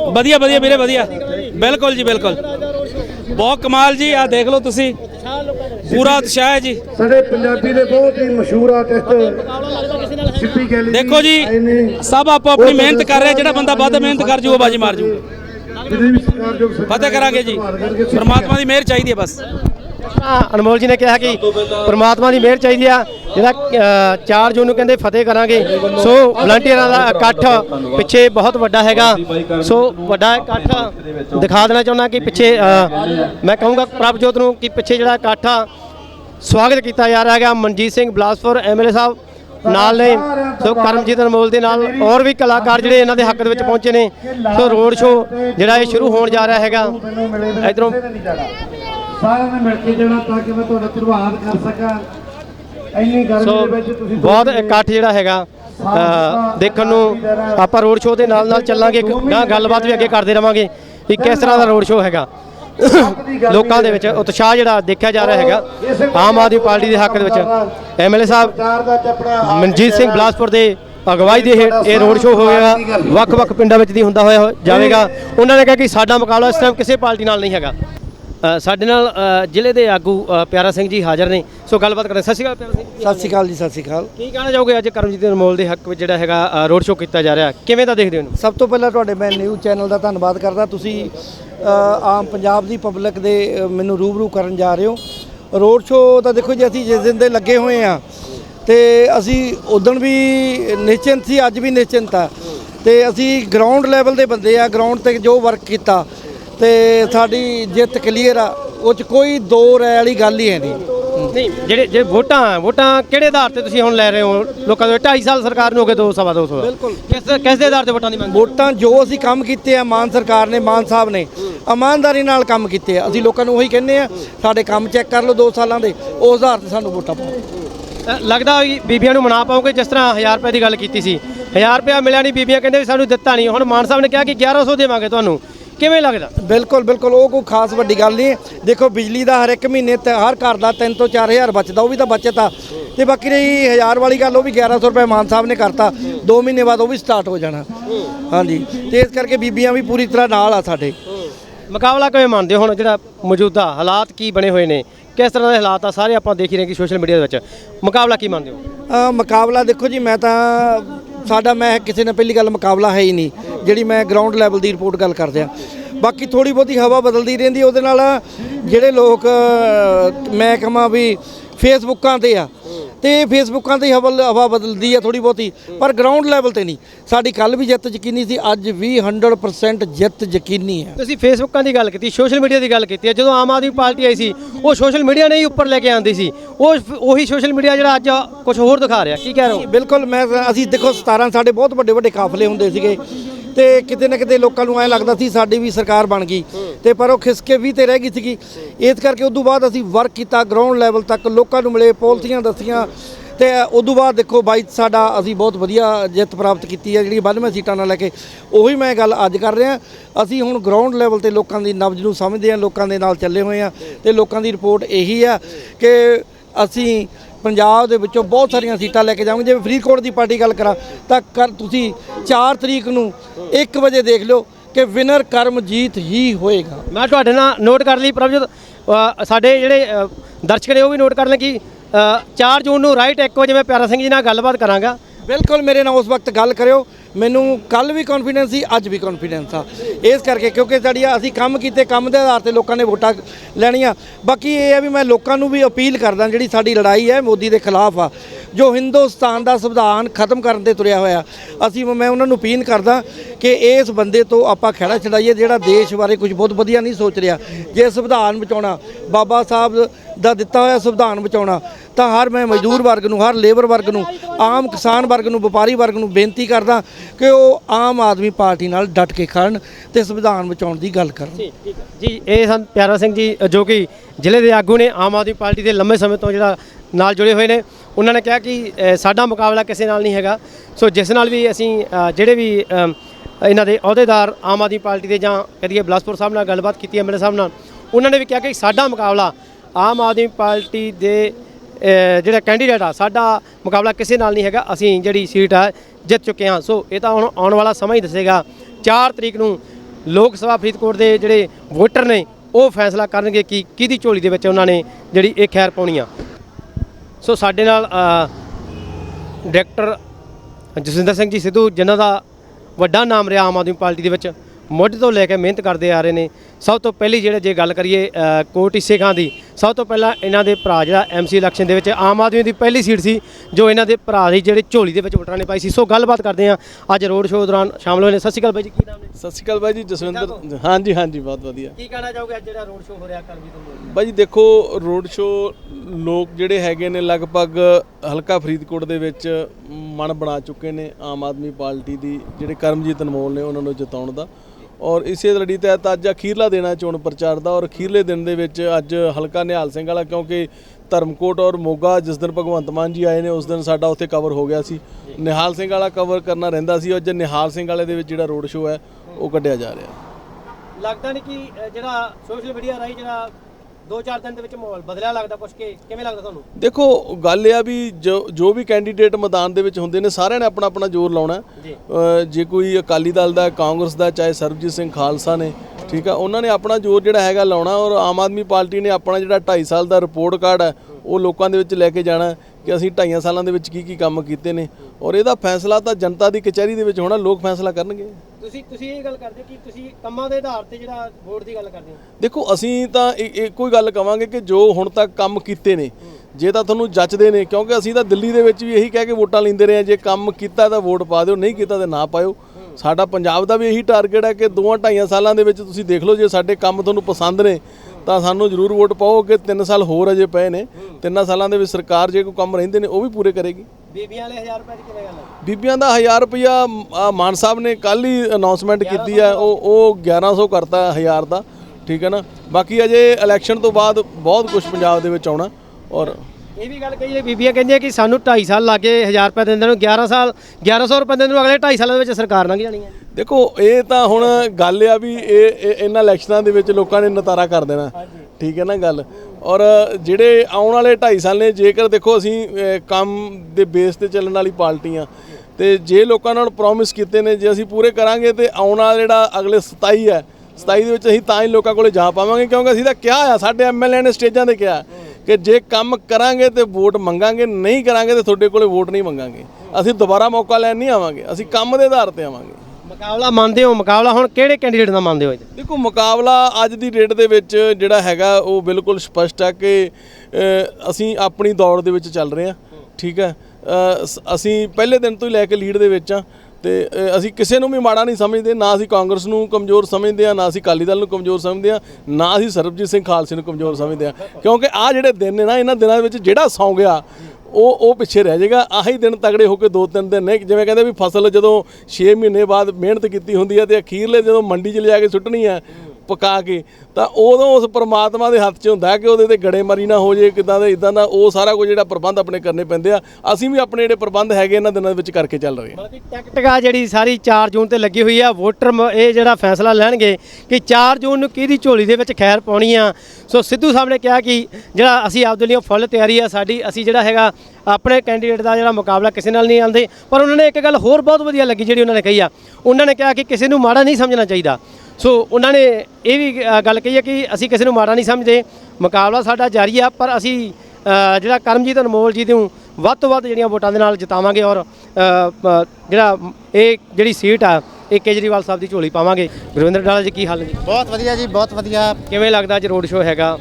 ਵਧੀਆ ਵਧੀਆ ਵੀਰੇ ਵਧੀਆ। ਬਿਲਕੁਲ ਜੀ ਬਿਲਕੁਲ। ਬਹੁਤ ਕਮਾਲ ਜੀ ਆ ਦੇਖ ਲਓ ਤੁਸੀਂ। ਪੂਰਾ ਉਤਸ਼ਾਹ ਹੈ ਜੀ। ਸਾਡੇ ਪੰਜਾਬੀ ਦੇ ਬਹੁਤ ਹੀ ਮਸ਼ਹੂਰ ਆਰਟਿਸਟ ਸਿੱਪੀ ਗੈਲੀ ਦੇਖੋ ਜੀ ਸਭ ਆਪੋ ਆਪਣੀ ਮਿਹਨਤ ਕਰ ਰਿਹਾ ਜਿਹੜਾ ਬੰਦਾ ਵੱਧ ਮਿਹਨਤ ਕਰ ਜੂ ਉਹ ਬਾਜੀ ਮਾਰ ਜੂ। ਫਤਿਹ ਕਰਾਂਗੇ ਜੀ। ਪਰਮਾਤਮਾ ਦੀ ਮਿਹਰ ਚਾਹੀਦੀ ਹੈ ਬਸ। ਹਾਂ, ਅਨਮੋਲ ਜੀ ਨੇ ਕਿਹਾ ਕਿ ਪ੍ਰਮਾਤਮਾ ਦੀ ਮਿਹਰ ਚਾਹੀਦੀ ਆ। ਜਿਹੜਾ ਅ, 4 ਜੂਨ ਨੂੰ ਕਹਿੰਦੇ ਫਤਿਹ ਕਰਾਂਗੇ ਸੋ ਵਲੰਟੀਅਰਾਂ ਦਾ ਇਕੱਠ ਪਿੱਛੇ ਬਹੁਤ ਵੱਡਾ ਹੈਗਾ। ਸੋ ਵੱਡਾ ਇਕੱਠ ਦਿਖਾ ਦੇਣਾ ਚਾਹੁੰਦਾ ਕਿ ਪਿੱਛੇ ਮੈਂ ਕਹੂੰਗਾ ਪ੍ਰਭਜੋਤ ਨੂੰ ਕਿ ਪਿੱਛੇ ਜਿਹੜਾ ਇਕੱਠ ਆ ਸਵਾਗਤ ਕੀਤਾ ਜਾ ਰਿਹਾ ਹੈਗਾ। ਮਨਜੀਤ ਸਿੰਘ ਬਲਾਸਪੁਰ ਐਮਐਲਏ ਸਾਹਿਬ ਨਾਲ ਨੇ। ਸੋ ਕਰਮਜੀਤ ਅਨਮੋਲ ਦੇ ਨਾਲ ਹੋਰ ਵੀ ਕਲਾਕਾਰ ਜਿਹੜੇ ਇਹਨਾਂ ਦੇ ਹੱਕ ਦੇ ਵਿੱਚ ਪਹੁੰਚੇ ਨੇ। ਸੋ ਰੋਡ ਸ਼ੋਅ ਜਿਹੜਾ ਇਹ ਸ਼ੁਰੂ ਹੋਣ ਜਾ ਰਿਹਾ ਹੈਗਾ। ਇਧਰੋਂ ਸਾਰਿਆਂ ਨੇ ਮਿਲ ਕੇ ਜਾਣਾ ਤਾਂ ਕਿ ਮੈਂ ਤੁਹਾਡਾ ਧੰਨਵਾਦ ਕਰ ਸਕਾਂ। ਇੰਨੀ ਗਰਮੀ ਦੇ ਵਿੱਚ ਤੁਸੀਂ ਬਹੁਤ ਇਕੱਠ ਜਿਹੜਾ ਹੈਗਾ ਦੇਖਣ ਨੂੰ ਆਪਾਂ ਰੋਡ ਸ਼ੋਅ ਦੇ ਨਾਲ ਨਾਲ ਚੱਲਾਂਗੇ ਗਾਂ ਗੱਲਬਾਤ ਵੀ ਅੱਗੇ ਕਰਦੇ ਰਵਾਂਗੇ ਵੀ ਕਿਸ ਤਰ੍ਹਾਂ ਦਾ ਰੋਡ ਸ਼ੋਅ ਹੈਗਾ। ਲੋਕਾਂ ਦੇ ਵਿੱਚ ਉਤਸ਼ਾਹ ਜਿਹੜਾ ਦੇਖਿਆ ਜਾ ਰਿਹਾ ਹੈਗਾ ਆਮ ਆਦਮੀ ਪਾਰਟੀ ਦੇ ਹੱਕ ਦੇ ਵਿੱਚ। ਐਮਐਲਏ ਸਾਹਿਬ ਮਨਜੀਤ ਸਿੰਘ ਬਲਾਸਪੁਰ ਦੇ ਅਗਵਾਈ ਦੇ ਹੇਠ ਇਹ ਰੋਡ ਸ਼ੋਅ ਹੋਵੇਗਾ ਵੱਖ-ਵੱਖ ਪਿੰਡਾਂ ਵਿੱਚ ਦੀ ਹੁੰਦਾ ਹੋਇਆ ਜਾਵੇਗਾ। ਉਹਨਾਂ ਨੇ ਕਿਹਾ ਕਿ ਸਾਡਾ ਮੁਕਾਬਲਾ ਇਸ ਟਾਈਮ ਕਿਸੇ ਪਾਰਟੀ ਨਾਲ ਨਹੀਂ ਹੈਗਾ। ਸਾਡੇ ਨਾਲ ਜ਼ਿਲ੍ਹੇ ਦੇ ਆਗੂ ਪਿਆਰਾ ਸਿੰਘ ਜੀ ਹਾਜ਼ਰ ਨੇ। ਸੋ ਗੱਲਬਾਤ ਕਰਦੇ ਸਤਿ ਸ਼੍ਰੀ ਅਕਾਲ ਪਿਆਰਾ ਸਿੰਘ ਜੀ। ਸਤਿ ਸ਼੍ਰੀ ਅਕਾਲ ਜੀ ਸਤਿ ਸ਼੍ਰੀ ਅਕਾਲ। ਕੀ ਕਹਿਣਾ ਚਾਹੋਗੇ ਅੱਜ ਕਰਮਜੀਤ ਅਨਮੋਲ ਦੇ ਹੱਕ ਵਿੱਚ ਜਿਹੜਾ ਹੈਗਾ ਰੋਡ ਸ਼ੋਅ ਕੀਤਾ ਜਾ ਰਿਹਾ? ਕਿਵੇਂ ਦਾ ਦੇਖਦੇ ਹੋ ਇਹਨੂੰ? ਸਭ ਤੋਂ ਪਹਿਲਾਂ ਤੁਹਾਡੇ ਮੈਂ ਨਿਊਜ਼ ਚੈਨਲ ਦਾ ਧੰਨਵਾਦ ਕਰਦਾ। ਤੁਸੀਂ ਆਮ ਪੰਜਾਬ ਦੀ ਪਬਲਿਕ ਦੇ ਮੈਨੂੰ ਰੂਬਰੂ ਕਰਨ ਜਾ ਰਹੇ ਹੋ। ਰੋਡ ਸ਼ੋਅ ਤਾਂ ਦੇਖੋ ਜੀ ਅਸੀਂ ਜਿਸ ਦਿਨ ਦੇ ਲੱਗੇ ਹੋਏ ਆ ਤੇ ਅਸੀਂ ਉਦੋਂ ਵੀ ਨਿਸ਼ਚਿੰਤ ਸੀ ਅੱਜ ਵੀ ਨਿਸ਼ਚਿੰਤ ਆ। ਤੇ ਅਸੀਂ ਗਰਾਊਂਡ ਲੈਵਲ ਦੇ ਬੰਦੇ ਆ। ਗਰਾਊਂਡ ਤੇ ਜੋ ਵਰਕ ਕੀਤਾ ਤੇ ਸਾਡੀ ਜਿੱਤ ਕਲੀਅਰ ਆ ਉਹ ਚ ਕੋਈ ਦੋ ਰਾय ਵਾਲੀ ਗੱਲ ਹੀ ਹੈ ਨਹੀਂ। ਨਹੀਂ ਜਿਹੜੇ ਜੇ ਵੋਟਾਂ ਵੋਟਾਂ ਕਿਹੜੇ ਆਧਾਰ ਤੇ ਤੁਸੀਂ ਹੁਣ ਲੈ ਰਹੇ ਹੋ? ਲੋਕਾਂ ਦੇ 2.5 ਸਾਲ ਸਰਕਾਰ ਨੂੰ ਹੋ ਗਏ 2 ਸਵਾ 2 ਸਾਲ ਬਿਲਕੁਲ। ਕਿਸ ਕਿਸ ਦੇ ਆਧਾਰ ਤੇ ਵੋਟਾਂ ਦੀ ਮੰਗ ਵੋਟਾਂ ਜੋ ਅਸੀਂ ਕੰਮ ਕੀਤੇ ਆ ਮਾਨ ਸਰਕਾਰ ਨੇ ਮਾਨ ਸਾਹਿਬ ਨੇ ਇਮਾਨਦਾਰੀ ਨਾਲ ਕੰਮ ਕੀਤੇ ਆ। ਅਸੀਂ ਲੋਕਾਂ ਨੂੰ ਉਹੀ ਕਹਿੰਦੇ ਆ ਸਾਡੇ ਕੰਮ ਚੈੱਕ ਕਰ ਲਓ 2 ਸਾਲਾਂ ਦੇ ਉਸ ਆਧਾਰ ਤੇ ਸਾਨੂੰ ਵੋਟਾਂ ਪਾਓ। ਅ, ਲੱਗਦਾ ਵੀ ਬੀਬੀਆਂ ਨੂੰ ਮਨਾ ਪਾਓਗੇ ਜਿਸ ਤਰ੍ਹਾਂ 1000 ਰੁਪਏ ਦੀ ਗੱਲ ਕੀਤੀ ਸੀ। 1000 ਰੁਪਏ ਮਿਲਿਆ ਨਹੀਂ ਬੀਬੀਆਂ ਕਹਿੰਦੇ ਵੀ ਸਾਨੂੰ ਦਿੱਤਾ ਨਹੀਂ। ਹੁਣ ਮਾਨ ਸਾਹਿਬ ਨੇ ਕਿਹਾ ਕਿ 1100 ਦੇਵਾਂਗੇ ਤੁਹਾਨੂੰ। ਕਿਵੇਂ ਲੱਗਦਾ? ਬਿਲਕੁਲ ਬਿਲਕੁਲ ਉਹ ਕੋਈ ਖਾਸ ਵੱਡੀ ਗੱਲ ਨਹੀਂ। ਦੇਖੋ ਬਿਜਲੀ ਦਾ ਹਰ ਇੱਕ ਮਹੀਨੇ ਤੇ ਹਰ ਘਰ ਦਾ 3 ਤੋਂ 4000 ਬਚਦਾ ਉਹ ਵੀ ਤਾਂ ਬਚਤ ਆ। ਤੇ ਬਾਕੀ ਰਹੀ 1000 ਵਾਲੀ ਗੱਲ ਉਹ ਵੀ 1100 ਰੁਪਏ ਮਾਨ ਸਾਹਿਬ ਨੇ ਕਰਤਾ। 2 ਮਹੀਨੇ ਬਾਅਦ ਉਹ ਵੀ ਸਟਾਰਟ ਹੋ ਜਾਣਾ। ਹਾਂਜੀ। ਤੇ ਇਸ ਕਰਕੇ ਬੀਬੀਆਂ ਵੀ ਪੂਰੀ ਤਰ੍ਹਾਂ ਨਾਲ ਆ ਸਾਡੇ। ਮੁਕਾਬਲਾ ਕਿਵੇਂ ਮੰਨਦੇ ਹੋ ਹੁਣ ਜਿਹੜਾ ਮੌਜੂਦਾ ਹਾਲਾਤ ਕੀ ਬਣੇ ਹੋਏ ਨੇ? ਕਿਸ ਤਰ੍ਹਾਂ ਦੇ ਹਾਲਾਤ ਆ? ਸਾਰੇ ਆਪਾਂ ਦੇਖ ਹੀ ਰਹੇ ਕਿ ਸੋਸ਼ਲ ਮੀਡੀਆ ਦੇ ਵਿੱਚ। ਮੁਕਾਬਲਾ ਕੀ ਮੰਨਦੇ ਹੋ? ਮੁਕਾਬਲਾ ਦੇਖੋ ਜੀ ਮੈਂ ਤਾਂ ਸਾਡਾ ਮੈਂ ਕਿਸੇ ਨਾਲ ਪਹਿਲੀ ਗੱਲ ਮੁਕਾਬਲਾ ਹੈ ਹੀ ਨਹੀਂ, ਜਿਹੜੀ ਮੈਂ ਗਰਾਊਂਡ ਲੈਵਲ ਦੀ ਰਿਪੋਰਟ ਗੱਲ ਕਰਦੇ ਆ ਬਾਕੀ ਥੋੜੀ ਬਹੁਤੀ ਹਵਾ ਬਦਲਦੀ ਰਹਿੰਦੀ, ਉਹਦੇ ਨਾਲ ਜਿਹੜੇ ਲੋਕ, ਮੈਂ ਕਹਾਂ ਵੀ ਫੇਸਬੁੱਕਾਂ ਤੇ ਆ ਤੇ ਫੇਸਬੁੱਕਾਂ ਤੇ ਹੀ ਹਵਾ ਹਵਾ ਬਦਲਦੀ ਆ ਥੋੜੀ ਬਹੁਤੀ ਪਰ ਗਰਾਊਂਡ ਲੈਵਲ ਤੇ ਨਹੀਂ। ਸਾਡੀ ਕੱਲ ਵੀ ਜਿੱਤ ਯਕੀਨੀ ਸੀ ਅੱਜ ਵੀ 100% ਜਿੱਤ ਯਕੀਨੀ ਹੈ ਤੁਸੀਂ ਫੇਸਬੁੱਕਾਂ ਦੀ ਗੱਲ ਕੀਤੀ ਸੋਸ਼ਲ ਮੀਡੀਆ ਦੀ ਗੱਲ ਕੀਤੀ ਹੈ ਜਦੋਂ ਆਮ ਆਦਮੀ ਪਾਰਟੀ ਆਈ ਸੀ ਉਹ ਸੋਸ਼ਲ ਮੀਡੀਆ ਨੇ ਹੀ ਉੱਪਰ ਲੈ ਕੇ ਆਂਦੀ ਸੀ। ਉਹ ਉਹੀ ਸੋਸ਼ਲ ਮੀਡੀਆ ਜਿਹੜਾ ਅੱਜ ਕੁਝ ਹੋਰ ਦਿਖਾ ਰਿਹਾ ਕੀ ਕਹਿ ਰਹੇ ਹੋ? ਬਿਲਕੁਲ ਮੈਂ ਅਸੀਂ ਦੇਖੋ 17 ਸਾਡੇ ਬਹੁਤ ਵੱਡੇ ਵੱਡੇ ਕਾਫਲੇ ਹੁੰਦੇ ਸੀਗੇ। ਤੇ ਕਿਤੇ ਨਾ ਕਿਤੇ ਲੋਕਾਂ ਨੂੰ ਐ ਲੱਗਦਾ ਸੀ ਸਾਡੀ ਵੀ ਸਰਕਾਰ ਬਣ ਗਈ। ਤੇ ਪਰ ਉਹ ਖਿਸਕੇ ਵੀ ਤੇ ਰਹਿ ਗਈ ਸੀਗੀ। ਇਸ ਕਰਕੇ ਉਦੋਂ ਬਾਅਦ ਅਸੀਂ ਵਰਕ ਕੀਤਾ ਗਰਾਊਂਡ ਲੈਵਲ ਤੱਕ ਲੋਕਾਂ ਨੂੰ ਮਿਲੇ ਪਾਲਿਸੀਆਂ ਦੱਸੀਆਂ। ਤੇ ਉਦੋਂ ਬਾਅਦ ਦੇਖੋ ਬਾਈ ਸਾਡਾ ਅਸੀਂ ਬਹੁਤ ਵਧੀਆ ਜਿੱਤ ਪ੍ਰਾਪਤ ਕੀਤੀ ਹੈ ਜਿਹੜੀ 92 ਸੀਟਾਂ ਨਾਲ ਲੈ ਕੇ। ਉਹੀ ਮੈਂ ਗੱਲ ਅੱਜ ਕਰ ਰਿਹਾ। ਅਸੀਂ ਹੁਣ ਗਰਾਊਂਡ ਲੈਵਲ ਤੇ ਲੋਕਾਂ ਦੀ ਨਬਜ਼ ਨੂੰ ਸਮਝਦੇ ਹਾਂ ਲੋਕਾਂ ਦੇ ਨਾਲ ਚੱਲੇ ਹੋਏ ਆ ਤੇ ਲੋਕਾਂ ਦੀ ਰਿਪੋਰਟ ਇਹੀ ਆ ਕਿ ਅਸੀਂ ਪੰਜਾਬ ਦੇ ਵਿੱਚੋਂ ਬਹੁਤ ਸਾਰੀਆਂ ਸੀਟਾਂ ਲੈ ਕੇ ਜਾਵਾਂਗੇ। ਜਿਵੇਂ ਫਰੀਦਕੋਟ ਦੀ ਪਾਰਟੀ ਗੱਲ ਕਰਾਂ ਤਾਂ ਕਰ ਤੁਸੀਂ 4 ਤਰੀਕ ਨੂੰ 1 ਵਜੇ ਦੇਖ ਲਿਓ ਕਿ ਵਿਨਰ ਕਰਮਜੀਤ ਹੀ ਹੋਏਗਾ। ਮੈਂ ਤੁਹਾਡੇ ਨਾਲ ਨੋਟ ਕਰ ਲਈ ਪ੍ਰਭਜੋਤ। ਸਾਡੇ ਜਿਹੜੇ ਦਰਸ਼ਕ ਨੇ ਉਹ ਵੀ ਨੋਟ ਕਰ ਲੈਣ ਕਿ ਅ, 4 ਜੂਨ ਨੂੰ ਰਾਈਟ 1 ਵਜੇ ਮੈਂ ਪਿਆਰਾ ਸਿੰਘ ਜੀ ਨਾਲ ਗੱਲਬਾਤ ਕਰਾਂਗਾ। ਬਿਲਕੁਲ ਮੇਰੇ ਨਾਲ ਉਸ ਵਕਤ ਗੱਲ ਕਰਿਓ। ਮੈਨੂੰ ਕੱਲ ਵੀ ਕੌਨਫੀਡੈਂਸ ਸੀ, ਅੱਜ ਵੀ ਕੌਨਫੀਡੈਂਸ ਆ। ਇਸ ਕਰਕੇ ਕਿਉਂਕਿ ਸਾਡੀਆਂ ਅਸੀਂ ਕੰਮ ਕੀਤੇ, ਕੰਮ ਦੇ ਆਧਾਰ ਤੇ ਲੋਕਾਂ ਨੇ ਵੋਟਾਂ ਲੈਣੀਆਂ। ਬਾਕੀ ਇਹ ਹੈ ਵੀ ਮੈਂ ਲੋਕਾਂ ਨੂੰ ਵੀ ਅਪੀਲ ਕਰਦਾ, ਜਿਹੜੀ ਸਾਡੀ ਲੜਾਈ ਹੈ ਮੋਦੀ ਦੇ ਖਿਲਾਫ ਆ, ਜੋ ਹਿੰਦੁਸਤਾਨ ਦਾ ਸੰਵਿਧਾਨ ਖਤਮ ਕਰਨ ਤੇ ਤੁਰਿਆ ਹੋਇਆ, ਅਸੀਂ ਮੈਂ ਉਹਨਾਂ ਨੂੰ ਅਪੀਲ ਕਰਦਾ ਕਿ ਇਸ ਬੰਦੇ ਤੋਂ ਆਪਾਂ ਖੜਾ ਛਡਾਈਏ, ਜਿਹੜਾ ਦੇਸ਼ ਬਾਰੇ ਕੁਝ ਬਹੁਤ ਵਧੀਆ ਨਹੀਂ ਸੋਚ ਰਿਹਾ, ਜੇ ਸੰਵਿਧਾਨ ਬਚਾਉਣਾ। ਬਾਬਾ ਸਾਹਿਬ ਦਾ ਦਿੱਤਾ ਹੋਇਆ ਸੰਵਿਧਾਨ ਬਚਾਉਣਾ, ਤਾਂ ਹਰ ਮੈਂ ਮਜ਼ਦੂਰ ਵਰਗ ਨੂੰ, ਹਰ ਲੇਬਰ ਵਰਗ ਨੂੰ, ਆਮ ਕਿਸਾਨ ਵਰਗ ਨੂੰ, ਵਪਾਰੀ ਵਰਗ ਨੂੰ ਬੇਨਤੀ ਕਰਦਾ ਕਿ ਉਹ ਆਮ ਆਦਮੀ ਪਾਰਟੀ ਨਾਲ ਡਟ ਕੇ ਖੜਨ ਤੇ ਸੰਵਿਧਾਨ ਬਚਾਉਣ ਦੀ ਗੱਲ ਕਰਨ। ਜੀ ਇਹ ਸਨ ਪਿਆਰਾ ਸਿੰਘ ਜੀ, ਜੋ ਕਿ ਜ਼ਿਲ੍ਹੇ ਦੇ ਆਗੂ ਨੇ, ਆਮ ਆਦਮੀ ਪਾਰਟੀ ਦੇ ਲੰਮੇ ਸਮੇਂ ਤੋਂ ਜਿਹੜਾ ਨਾਲ ਜੁੜੇ ਹੋਏ ਨੇ। ਉਹਨਾਂ ਨੇ ਕਿਹਾ ਕਿ ਸਾਡਾ ਮੁਕਾਬਲਾ ਕਿਸੇ ਨਾਲ ਨਹੀਂ ਹੈਗਾ। ਸੋ ਜਿਸ ਨਾਲ ਵੀ ਅਸੀਂ ਜਿਹੜੇ ਵੀ ਇਹਨਾਂ ਦੇ ਅਹੁਦੇਦਾਰ ਆਮ ਆਦਮੀ ਪਾਰਟੀ ਦੇ ਜਾਂ ਕਹਦੀਏ ਬਲਾਸਪੁਰ ਸਾਹਿਬ ਨਾਲ ਗੱਲਬਾਤ ਕੀਤੀ ਐਮਐਲਏ ਸਾਹਿਬ ਨਾਲ, ਉਹਨਾਂ ਨੇ ਵੀ ਕਿਹਾ ਕਿ ਸਾਡਾ ਮੁਕਾਬਲਾ ਆਮ ਆਦਮੀ ਪਾਰਟੀ ਦੇ ਜਿਹੜਾ ਕੈਂਡੀਡੇਟ ਆ ਸਾਡਾ ਮੁਕਾਬਲਾ ਕਿਸੇ ਨਾਲ ਨਹੀਂ ਹੈਗਾ ਅਸੀਂ ਜਿਹੜੀ ਸੀਟ ਆ ਜਿੱਤ ਚੁੱਕੇ ਹਾਂ। ਸੋ ਇਹ ਤਾਂ ਹੁਣ ਆਉਣ ਵਾਲਾ ਸਮਾਂ ਹੀ ਦੱਸੇਗਾ। 4 ਤਰੀਕ ਨੂੰ ਲੋਕ ਸਭਾ ਫਰੀਦਕੋਟ ਦੇ ਜਿਹੜੇ ਵੋਟਰ ਨੇ ਉਹ ਫੈਸਲਾ ਕਰਨਗੇ ਕਿ ਕਿਹਦੀ ਝੋਲੀ ਦੇ ਵਿੱਚ ਉਹਨਾਂ ਨੇ ਜਿਹੜੀ ਇਹ ਖੈਰ ਪਾਉਣੀ ਆ। ਸੋ ਸਾਡੇ ਨਾਲ ਅ, ਡਾਇਰੈਕਟਰ ਜਸਵਿੰਦਰ ਸਿੰਘ ਜੀ ਸਿੱਧੂ ਜਿਨ੍ਹਾਂ ਦਾ ਵੱਡਾ ਨਾਮ ਰਿਹਾ ਆਮ ਆਦਮੀ ਪਾਰਟੀ ਦੇ ਵਿੱਚ ਮੁੱਢ ਤੋਂ ਲੈ ਕੇ ਮਿਹਨਤ ਕਰਦੇ ਆ ਰਹੇ ਨੇ। ਸਭ ਤੋਂ ਪਹਿਲੀ ਜਿਹੜੇ ਜੇ ਗੱਲ ਕਰੀਏ ਕੋਟ ਹਿੱਸੇ ਖਾਂ ਦੀ ਸਭ ਤੋਂ ਪਹਿਲਾਂ ਇਹਨਾਂ ਦੇ ਭਰਾ ਜਿਹੜਾ ਐਮਸੀ ਇਲੈਕਸ਼ਨ ਦੇ ਵਿੱਚ ਆਮ ਆਦਮੀ ਦੀ ਪਹਿਲੀ ਸੀਟ ਸੀ ਜੋ ਇਹਨਾਂ ਦੇ ਭਰਾ ਦੀ ਜਿਹੜੇ ਝੋਲੀ ਦੇ ਵਿੱਚ ਵੋਟਰਾਂ ਨੇ ਪਾਈ ਸੀ। ਸੋ ਗੱਲਬਾਤ ਕਰਦੇ ਆ ਅੱਜ ਰੋਡ ਸ਼ੋਅ ਦੌਰਾਨ ਸ਼ਾਮਲ ਹੋਏ ਨੇ। ਸਤਿ ਸ਼੍ਰੀ ਅਕਾਲ ਬਾਈ ਜੀ ਕੀ ਨਾਮ ਨੇ? ਸਤਿ ਸ਼੍ਰੀ ਅਕਾਲ ਬਾਈ ਜੀ ਜਸਵਿੰਦਰ ਹਾਂਜੀ ਹਾਂਜੀ ਬਹੁਤ ਵਧੀਆ। ਕੀ ਕਹਿਣਾ ਚਾਹੋਗੇ ਅੱਜ ਜਿਹੜਾ ਰੋਡ ਸ਼ੋਅ ਹੋ ਰਿਹਾ ਕਰਮਜੀਤ ਅੰਦੋਲਨ ਬਾਈ ਜੀ ਦੇਖੋ ਰੋਡ ਸ਼ੋ ਲੋਕ ਜਿਹੜੇ ਹੈਗੇ ਨੇ ਲਗਭਗ ਹਲਕਾ ਫਰੀਦਕੋਟ ਦੇ ਵਿੱਚ ਮਨ ਬਣਾ ਚੁੱਕੇ ਨੇ ਆਮ ਆਦਮੀ ਪਾਰਟੀ ਦੀ ਜਿਹੜੇ ਕਰਮਜੀਤ ਅਨਮੋਲ ਨੇ ਉਹਨਾਂ ਨੂੰ ਜਿਤਾਉਣ ਦਾ। ਔਰ ਇਸੇ ਲੜੀ ਤਹਿਤ ਅੱਜ ਅਖੀਰਲਾ ਦਿਨ ਹੈ ਚੋਣ ਪ੍ਰਚਾਰ ਦਾ ਔਰ ਅਖੀਰਲੇ ਦਿਨ ਦੇ ਵਿੱਚ ਅੱਜ ਹਲਕਾ ਨਿਹਾਲ ਸਿੰਘ ਵਾਲਾ ਕਿਉਂਕਿ ਧਰਮਕੋਟ ਔਰ ਮੋਗਾ ਜਿਸ ਦਿਨ ਭਗਵੰਤ ਮਾਨ ਜੀ ਆਏ ਨੇ, ਉਸ ਦਿਨ ਸਾਡਾ ਉੱਥੇ ਕਵਰ ਹੋ ਗਿਆ ਸੀ। ਨਿਹਾਲ ਸਿੰਘ ਵਾਲਾ ਕਵਰ ਕਰਨਾ ਰਹਿੰਦਾ ਸੀ, ਅੱਜ ਨਿਹਾਲ ਸਿੰਘ ਵਾਲੇ ਦੇ ਵਿੱਚ ਜਿਹੜਾ ਰੋਡ ਸ਼ੋਅ ਹੈ, ਉਹ ਕੱਢਿਆ ਜਾ ਰਿਹਾ। ਲੱਗਦਾ ਨਹੀਂ ਕਿ ਜਿਹੜਾ ਸੋਸ਼ਲ ਮੀਡੀਆ ਰਾਹੀਂ ਜਿਹੜਾ 2-4 ਦਿਨ ਦੇ ਵਿੱਚ ਮਾਹੌਲ ਬਦਲਿਆ ਲੱਗਦਾ ਕੁਝ ਕਿ ਕਿਵੇਂ ਲੱਗਦਾ ਤੁਹਾਨੂੰ ਦੇਖੋ ਗੱਲ ਇਹ ਆ ਵੀ ਜੋ ਜੋ ਵੀ ਕੈਂਡੀਡੇਟ ਮੈਦਾਨ ਦੇ ਵਿੱਚ ਹੁੰਦੇ ਨੇ ਸਾਰਿਆਂ ਨੇ ਆਪਣਾ ਆਪਣਾ ਜ਼ੋਰ ਲਾਉਣਾ ਹੈ। ਜੀ। ਅ, ਜੇ ਕੋਈ ਅਕਾਲੀ ਦਲ ਦਾ ਕਾਂਗਰਸ ਦਾ ਚਾਹੇ ਸਰਬਜੀਤ ਸਿੰਘ ਖਾਲਸਾ ਨੇ ਠੀਕ ਆ ਉਹਨਾਂ ਨੇ ਆਪਣਾ ਜ਼ੋਰ ਜਿਹੜਾ ਹੈਗਾ ਲਾਉਣਾ ਔਰ ਆਮ ਆਦਮੀ ਪਾਰਟੀ ਨੇ ਆਪਣਾ ਜਿਹੜਾ 2.5 ਸਾਲ ਦਾ ਰਿਪੋਰਟ ਕਾਰਡ ਹੈ ਉਹ ਲੋਕਾਂ ਦੇ ਵਿੱਚ ਲੈ ਕੇ ਜਾਣਾ ਕਿ ਅਸੀਂ 2.5 ਸਾਲਾਂ ਦੇ ਵਿੱਚ ਕੀ ਕੀ ਕੰਮ ਕੀਤੇ ਨੇ ਔਰ ਇਹਦਾ ਫੈਸਲਾ ਤਾਂ ਜਨਤਾ ਦੀ ਕਚਹਿਰੀ ਦੇ ਵਿੱਚ ਹੋਣਾ ਲੋਕ ਫੈਸਲਾ ਕਰਨਗੇ। ਤੁਸੀਂ ਤੁਸੀਂ ਇਹ ਗੱਲ ਕਰਦੇ ਕਿ ਤੁਸੀਂ ਕੰਮਾਂ ਦੇ ਆਧਾਰ ਤੇ ਜਿਹੜਾ ਵੋਟ ਦੀ ਗੱਲ ਕਰਦੇ ਹੋ? ਦੇਖੋ ਅਸੀਂ ਤਾਂ ਇਹ ਇੱਕੋ ਹੀ ਗੱਲ ਕਵਾਂਗੇ ਕਿ ਜੋ ਹੁਣ ਤੱਕ ਕੰਮ ਕੀਤੇ ਨੇ ਜੇ ਤਾਂ ਤੁਹਾਨੂੰ ਜੱਚਦੇ ਨੇ ਕਿਉਂਕਿ ਅਸੀਂ ਤਾਂ ਦਿੱਲੀ ਦੇ ਵਿੱਚ ਵੀ ਇਹੀ ਕਹਿ ਕੇ ਵੋਟਾਂ ਲੈਂਦੇ ਰਹੇ ਹਾਂ ਜੇ ਕੰਮ ਕੀਤਾ ਤਾਂ ਵੋਟ ਪਾ ਦਿਓ ਨਹੀਂ ਕੀਤਾ ਤਾਂ ਨਾ ਪਾਇਓ। ਸਾਡਾ ਪੰਜਾਬ ਦਾ ਵੀ ਇਹੀ ਟਾਰਗੇਟ ਹੈ ਕਿ ਦੋਆਂ ਢਾਈਆਂ ਸਾਲਾਂ ਦੇ ਵਿੱਚ ਤੁਸੀਂ ਦੇਖ ਲਓ ਜੇ ਸਾਡੇ ਕੰਮ ਤੁਹਾਨੂੰ ਪਸੰਦ ਨੇ ਤਾਂ ਸਾਨੂੰ ਜ਼ਰੂਰ ਵੋਟ ਪਾਓ ਕਿ 3 ਸਾਲ ਹੋਰ ਅਜੇ ਪਏ ਨੇ। ਤਿੰਨਾਂ ਸਾਲਾਂ ਦੇ ਵਿੱਚ ਸਰਕਾਰ ਜੇ ਕੋਈ ਕੰਮ ਰਹਿੰਦੇ ਨੇ ਉਹ ਵੀ ਪੂਰੇ ਕਰੇਗੀ। ਬੀਬੀਆਂ ਵਾਲੇ 1000 ਰੁਪਏ ਦੀ ਕਿਵੇਂ ਗੱਲ ਹੈ? ਬੀਬੀਆਂ ਦਾ 1000 ਰੁਪਇਆ ਆਹ ਮਾਨ ਸਾਹਿਬ ਨੇ ਕੱਲ ਹੀ ਅਨਾਉਂਸਮੈਂਟ ਕੀਤੀ ਹੈ ਉਹ ਉਹ 1100 ਕਰਤਾ 1000 ਦਾ ਠੀਕ ਹੈ ਨਾ? ਬਾਕੀ ਅਜੇ ਇਲੈਕਸ਼ਨ ਤੋਂ ਬਾਅਦ ਬਹੁਤ ਕੁਝ ਪੰਜਾਬ ਦੇ ਵਿੱਚ ਆਉਣਾ ਔਰ ਇਹ ਵੀ ਗੱਲ ਕਹੀ ਹੈ ਬੀਬੀਆਂ ਕਹਿੰਦੀਆਂ ਕਿ ਸਾਨੂੰ 2.5 ਸਾਲ ਲੱਗੇ 1000 ਰੁਪਏ ਦਿੰਦੇ ਨੂੰ 11 ਸਾਲ 1100 ਰੁਪਏ ਦਿੰਦੇ ਨੂੰ ਅਗਲੇ 2.5 ਸਾਲਾਂ ਦੇ ਵਿੱਚ ਸਰਕਾਰ ਲੰਘ ਜਾਣੀ ਹੈ। ਦੇਖੋ ਇਹ ਤਾਂ ਹੁਣ ਗੱਲ ਆ ਵੀ ਇਹ ਇਹ- ਇਹਨਾਂ ਇਲੈਕਸ਼ਨਾਂ ਦੇ ਵਿੱਚ ਲੋਕਾਂ ਨੇ ਨਤਾਰਾ ਕਰ ਦੇਣਾ। ਠੀਕ ਹੈ ਨਾ ਗੱਲ? ਔਰ ਜਿਹੜੇ ਆਉਣ ਵਾਲੇ 2.5 ਸਾਲ ਨੇ ਜੇਕਰ ਦੇਖੋ ਅਸੀਂ ਕੰਮ ਦੇ ਬੇਸ ਤੇ ਚੱਲਣ ਵਾਲੀ ਪਾਰਟੀਆਂ ਤੇ ਜੇ ਲੋਕਾਂ ਨਾਲ ਪ੍ਰੋਮਿਸ ਕੀਤੇ ਨੇ ਜੇ ਅਸੀਂ ਪੂਰੇ ਕਰਾਂਗੇ ਤੇ ਆਉਣ ਵਾਲਾ ਜਿਹੜਾ ਅਗਲੇ 27 ਹੈ 27 ਦੇ ਵਿੱਚ ਅਸੀਂ ਤਾਂ ਹੀ ਲੋਕਾਂ ਕੋਲੇ ਜਾ ਪਾਵਾਂਗੇ ਕਿਉਂਕਿ ਅਸੀਂ ਤਾਂ ਕਿਹਾ ਆ ਸਾਡੇ ਐਮਐਲਏ ਨੇ ਸਟੇਜਾਂ ਤੇ ਕਿਹਾ। ਕਿ ਜੇ ਕੰਮ ਕਰਾਂਗੇ ਤੇ ਵੋਟ ਮੰਗਾਂਗੇ ਨਹੀਂ ਕਰਾਂਗੇ ਤੇ ਤੁਹਾਡੇ ਕੋਲੇ ਵੋਟ ਨਹੀਂ ਮੰਗਾਂਗੇ। ਅਸੀਂ ਦੁਬਾਰਾ ਮੌਕਾ ਲੈਣ ਨਹੀਂ ਆਵਾਂਗੇ ਅਸੀਂ ਕੰਮ ਦੇ ਆਧਾਰ ਤੇ ਆਵਾਂਗੇ। ਮੁਕਾਬਲਾ ਮੰਨਦੇ ਹੋ? ਮੁਕਾਬਲਾ ਹੁਣ ਕਿਹੜੇ ਕੈਂਡੀਡੇਟ ਦਾ ਮੰਨਦੇ ਹੋ ਦੇਖੋ ਮੁਕਾਬਲਾ ਅੱਜ ਦੀ ਡੇਟ ਦੇ ਵਿੱਚ ਜਿਹੜਾ ਹੈਗਾ ਉਹ ਬਿਲਕੁਲ ਸਪਸ਼ਟ ਹੈ ਕਿ ਅਸੀਂ ਆਪਣੀ ਦੌੜ ਦੇ ਵਿੱਚ ਚੱਲ ਰਹੇ ਹਾਂ ਠੀਕ ਹੈ? ਅਸੀਂ ਪਹਿਲੇ ਦਿਨ ਤੋਂ ਹੀ ਲੈ ਕੇ ਲੀਡ ਦੇ ਵਿੱਚ ਆ ਤੇ ਅਸੀਂ ਕਿਸੇ ਨੂੰ ਵੀ ਮਾੜਾ ਨਹੀਂ ਸਮਝਦੇ, ਨਾ ਅਸੀਂ ਕਾਂਗਰਸ ਨੂੰ ਕਮਜ਼ੋਰ ਸਮਝਦੇ ਆ ਨਾ ਅਸੀਂ ਅਕਾਲੀ ਦਲ ਨੂੰ ਕਮਜ਼ੋਰ ਸਮਝਦੇ ਆ ਨਾ ਅਸੀਂ ਸਰਬਜੀਤ ਸਿੰਘ ਖਾਲਸੇ ਨੂੰ ਕਮਜ਼ੋਰ ਸਮਝਦੇ ਆ ਕਿਉਂਕਿ ਆ ਜਿਹੜੇ ਦਿਨ ਨੇ ਨਾ, ਇਹਨਾਂ ਦਿਨਾਂ ਦੇ ਵਿੱਚ ਜਿਹੜਾ ਸੌਂ ਗਿਆ, ਉਹ ਉਹ ਪਿੱਛੇ ਰਹਿ ਜਾਏਗਾ। ਆਹੀ ਦਿਨ ਤਗੜੇ ਹੋ ਕੇ ਦੋ ਤਿੰਨ ਦਿਨ ਨੇ, ਜਿਵੇਂ ਕਹਿੰਦੇ ਵੀ ਫਸਲ ਜਦੋਂ 6 ਮਹੀਨੇ ਬਾਅਦ ਮਿਹਨਤ ਕੀਤੀ ਹੁੰਦੀ ਹੈ ਤੇ ਅਖੀਰਲੇ ਜਦੋਂ ਮੰਡੀ 'ਚ ਲਿਜਾ ਕੇ ਸੁੱਟਣੀ ਹੈ ਪਕਾ ਕੇ, ਤਾਂ ਉਦੋਂ ਉਸ ਪ੍ਰਮਾਤਮਾ ਦੇ ਹੱਥ 'ਚ ਹੁੰਦਾ ਕਿ ਉਹਦੇ ਤੇ ਗੜੇਮਾਰੀ ਨਾ ਹੋ ਜੇ, ਕਿਦਾਂ ਦੇ, ਇਦਾਂ ਦਾ ਉਹ ਸਾਰਾ ਕੁਝ ਜਿਹੜਾ ਪ੍ਰਬੰਧ ਆਪਣੇ ਕਰਨੇ ਪੈਂਦੇ ਆ। ਅਸੀਂ ਵੀ ਆਪਣੇ ਜਿਹੜੇ ਪ੍ਰਬੰਧ ਹੈਗੇ ਇਹਨਾਂ ਦਿਨਾਂ ਵਿੱਚ ਕਰਕੇ ਚੱਲ ਰਹੇ ਹਾਂ। ਮਤਲਬ ਟਿਕਟ ਆ ਜਿਹੜੀ ਸਾਰੀ 4 ਜੂਨ ਤੇ ਲੱਗੀ ਹੋਈ ਆ, ਵੋਟਰ ਮ- ਇਹ ਜਿਹੜਾ ਫੈਸਲਾ ਲੈਣਗੇ ਕਿ 4 ਜੂਨ ਨੂੰ ਕਿਹਦੀ ਝੋਲੀ ਦੇ ਵਿੱਚ ਖੈਰ ਪਾਉਣੀ ਆ। ਸੋ ਸਿੱਧੂ ਸਾਹਿਬ ਨੇ ਕਿਹਾ ਕਿ ਜਿਹੜਾ ਅਸੀਂ ਆਪਦੇ ਲਈ ਫੁੱਲ ਤਿਆਰੀ ਆ, ਸਾਡੀ, ਅਸੀਂ ਜਿਹੜਾ ਹੈਗਾ ਆਪਣੇ ਕੈਂਡੀਡੇਟ ਦਾ ਜਿਹੜਾ ਮੁਕਾਬਲਾ ਕਿਸੇ ਨਾਲ ਨਹੀਂ ਆਉਂਦੇ। ਪਰ ਉਹਨਾਂ ਨੇ ਇੱਕ ਗੱਲ ਹੋਰ ਬਹੁਤ ਵਧੀਆ ਲੱਗੀ ਜਿਹੜੀ ਉਹਨਾਂ ਨੇ ਕਹੀ ਆ। ਉਹਨਾਂ ਨੇ ਕਿਹਾ ਕਿ ਕਿਸੇ ਨੂੰ ਮਾੜਾ ਨਹੀਂ ਸਮਝਣਾ ਚਾਹੀਦਾ। ਸੋ ਉਹਨਾਂ ਨੇ ਇਹ ਵੀ ਗੱਲ ਕਹੀ ਹੈ ਕਿ ਅਸੀਂ ਕਿਸੇ ਨੂੰ ਮਾੜਾ ਨਹੀਂ ਸਮਝਦੇ। ਮੁਕਾਬਲਾ ਸਾਡਾ ਜਾਰੀ ਆ ਪਰ ਅਸੀਂ ਜਿਹੜਾ ਕਰਮਜੀਤ ਅਨਮੋਲ ਜੀ ਨੂੰ ਵੱਧ ਤੋਂ ਵੱਧ ਜਿਹੜੀਆਂ ਵੋਟਾਂ ਦੇ ਨਾਲ ਜਿਤਾਵਾਂਗੇ ਔਰ ਜਿਹੜਾ ਇਹ ਜਿਹੜੀ ਸੀਟ ਆ ਇਹ ਕੇਜਰੀਵਾਲ ਸਾਹਿਬ ਦੀ ਝੋਲੀ ਪਾਵਾਂਗੇ। ਗੁਰਵਿੰਦਰ ਡਾਲਾ ਜੀ ਕੀ ਹਾਲ ਨੇ ਜੀ? ਬਹੁਤ ਵਧੀਆ ਜੀ ਬਹੁਤ ਵਧੀਆ। ਕਿਵੇਂ ਲੱਗਦਾ ਅੱਜ ਰੋਡ ਸ਼ੋਅ ਹੈਗਾ?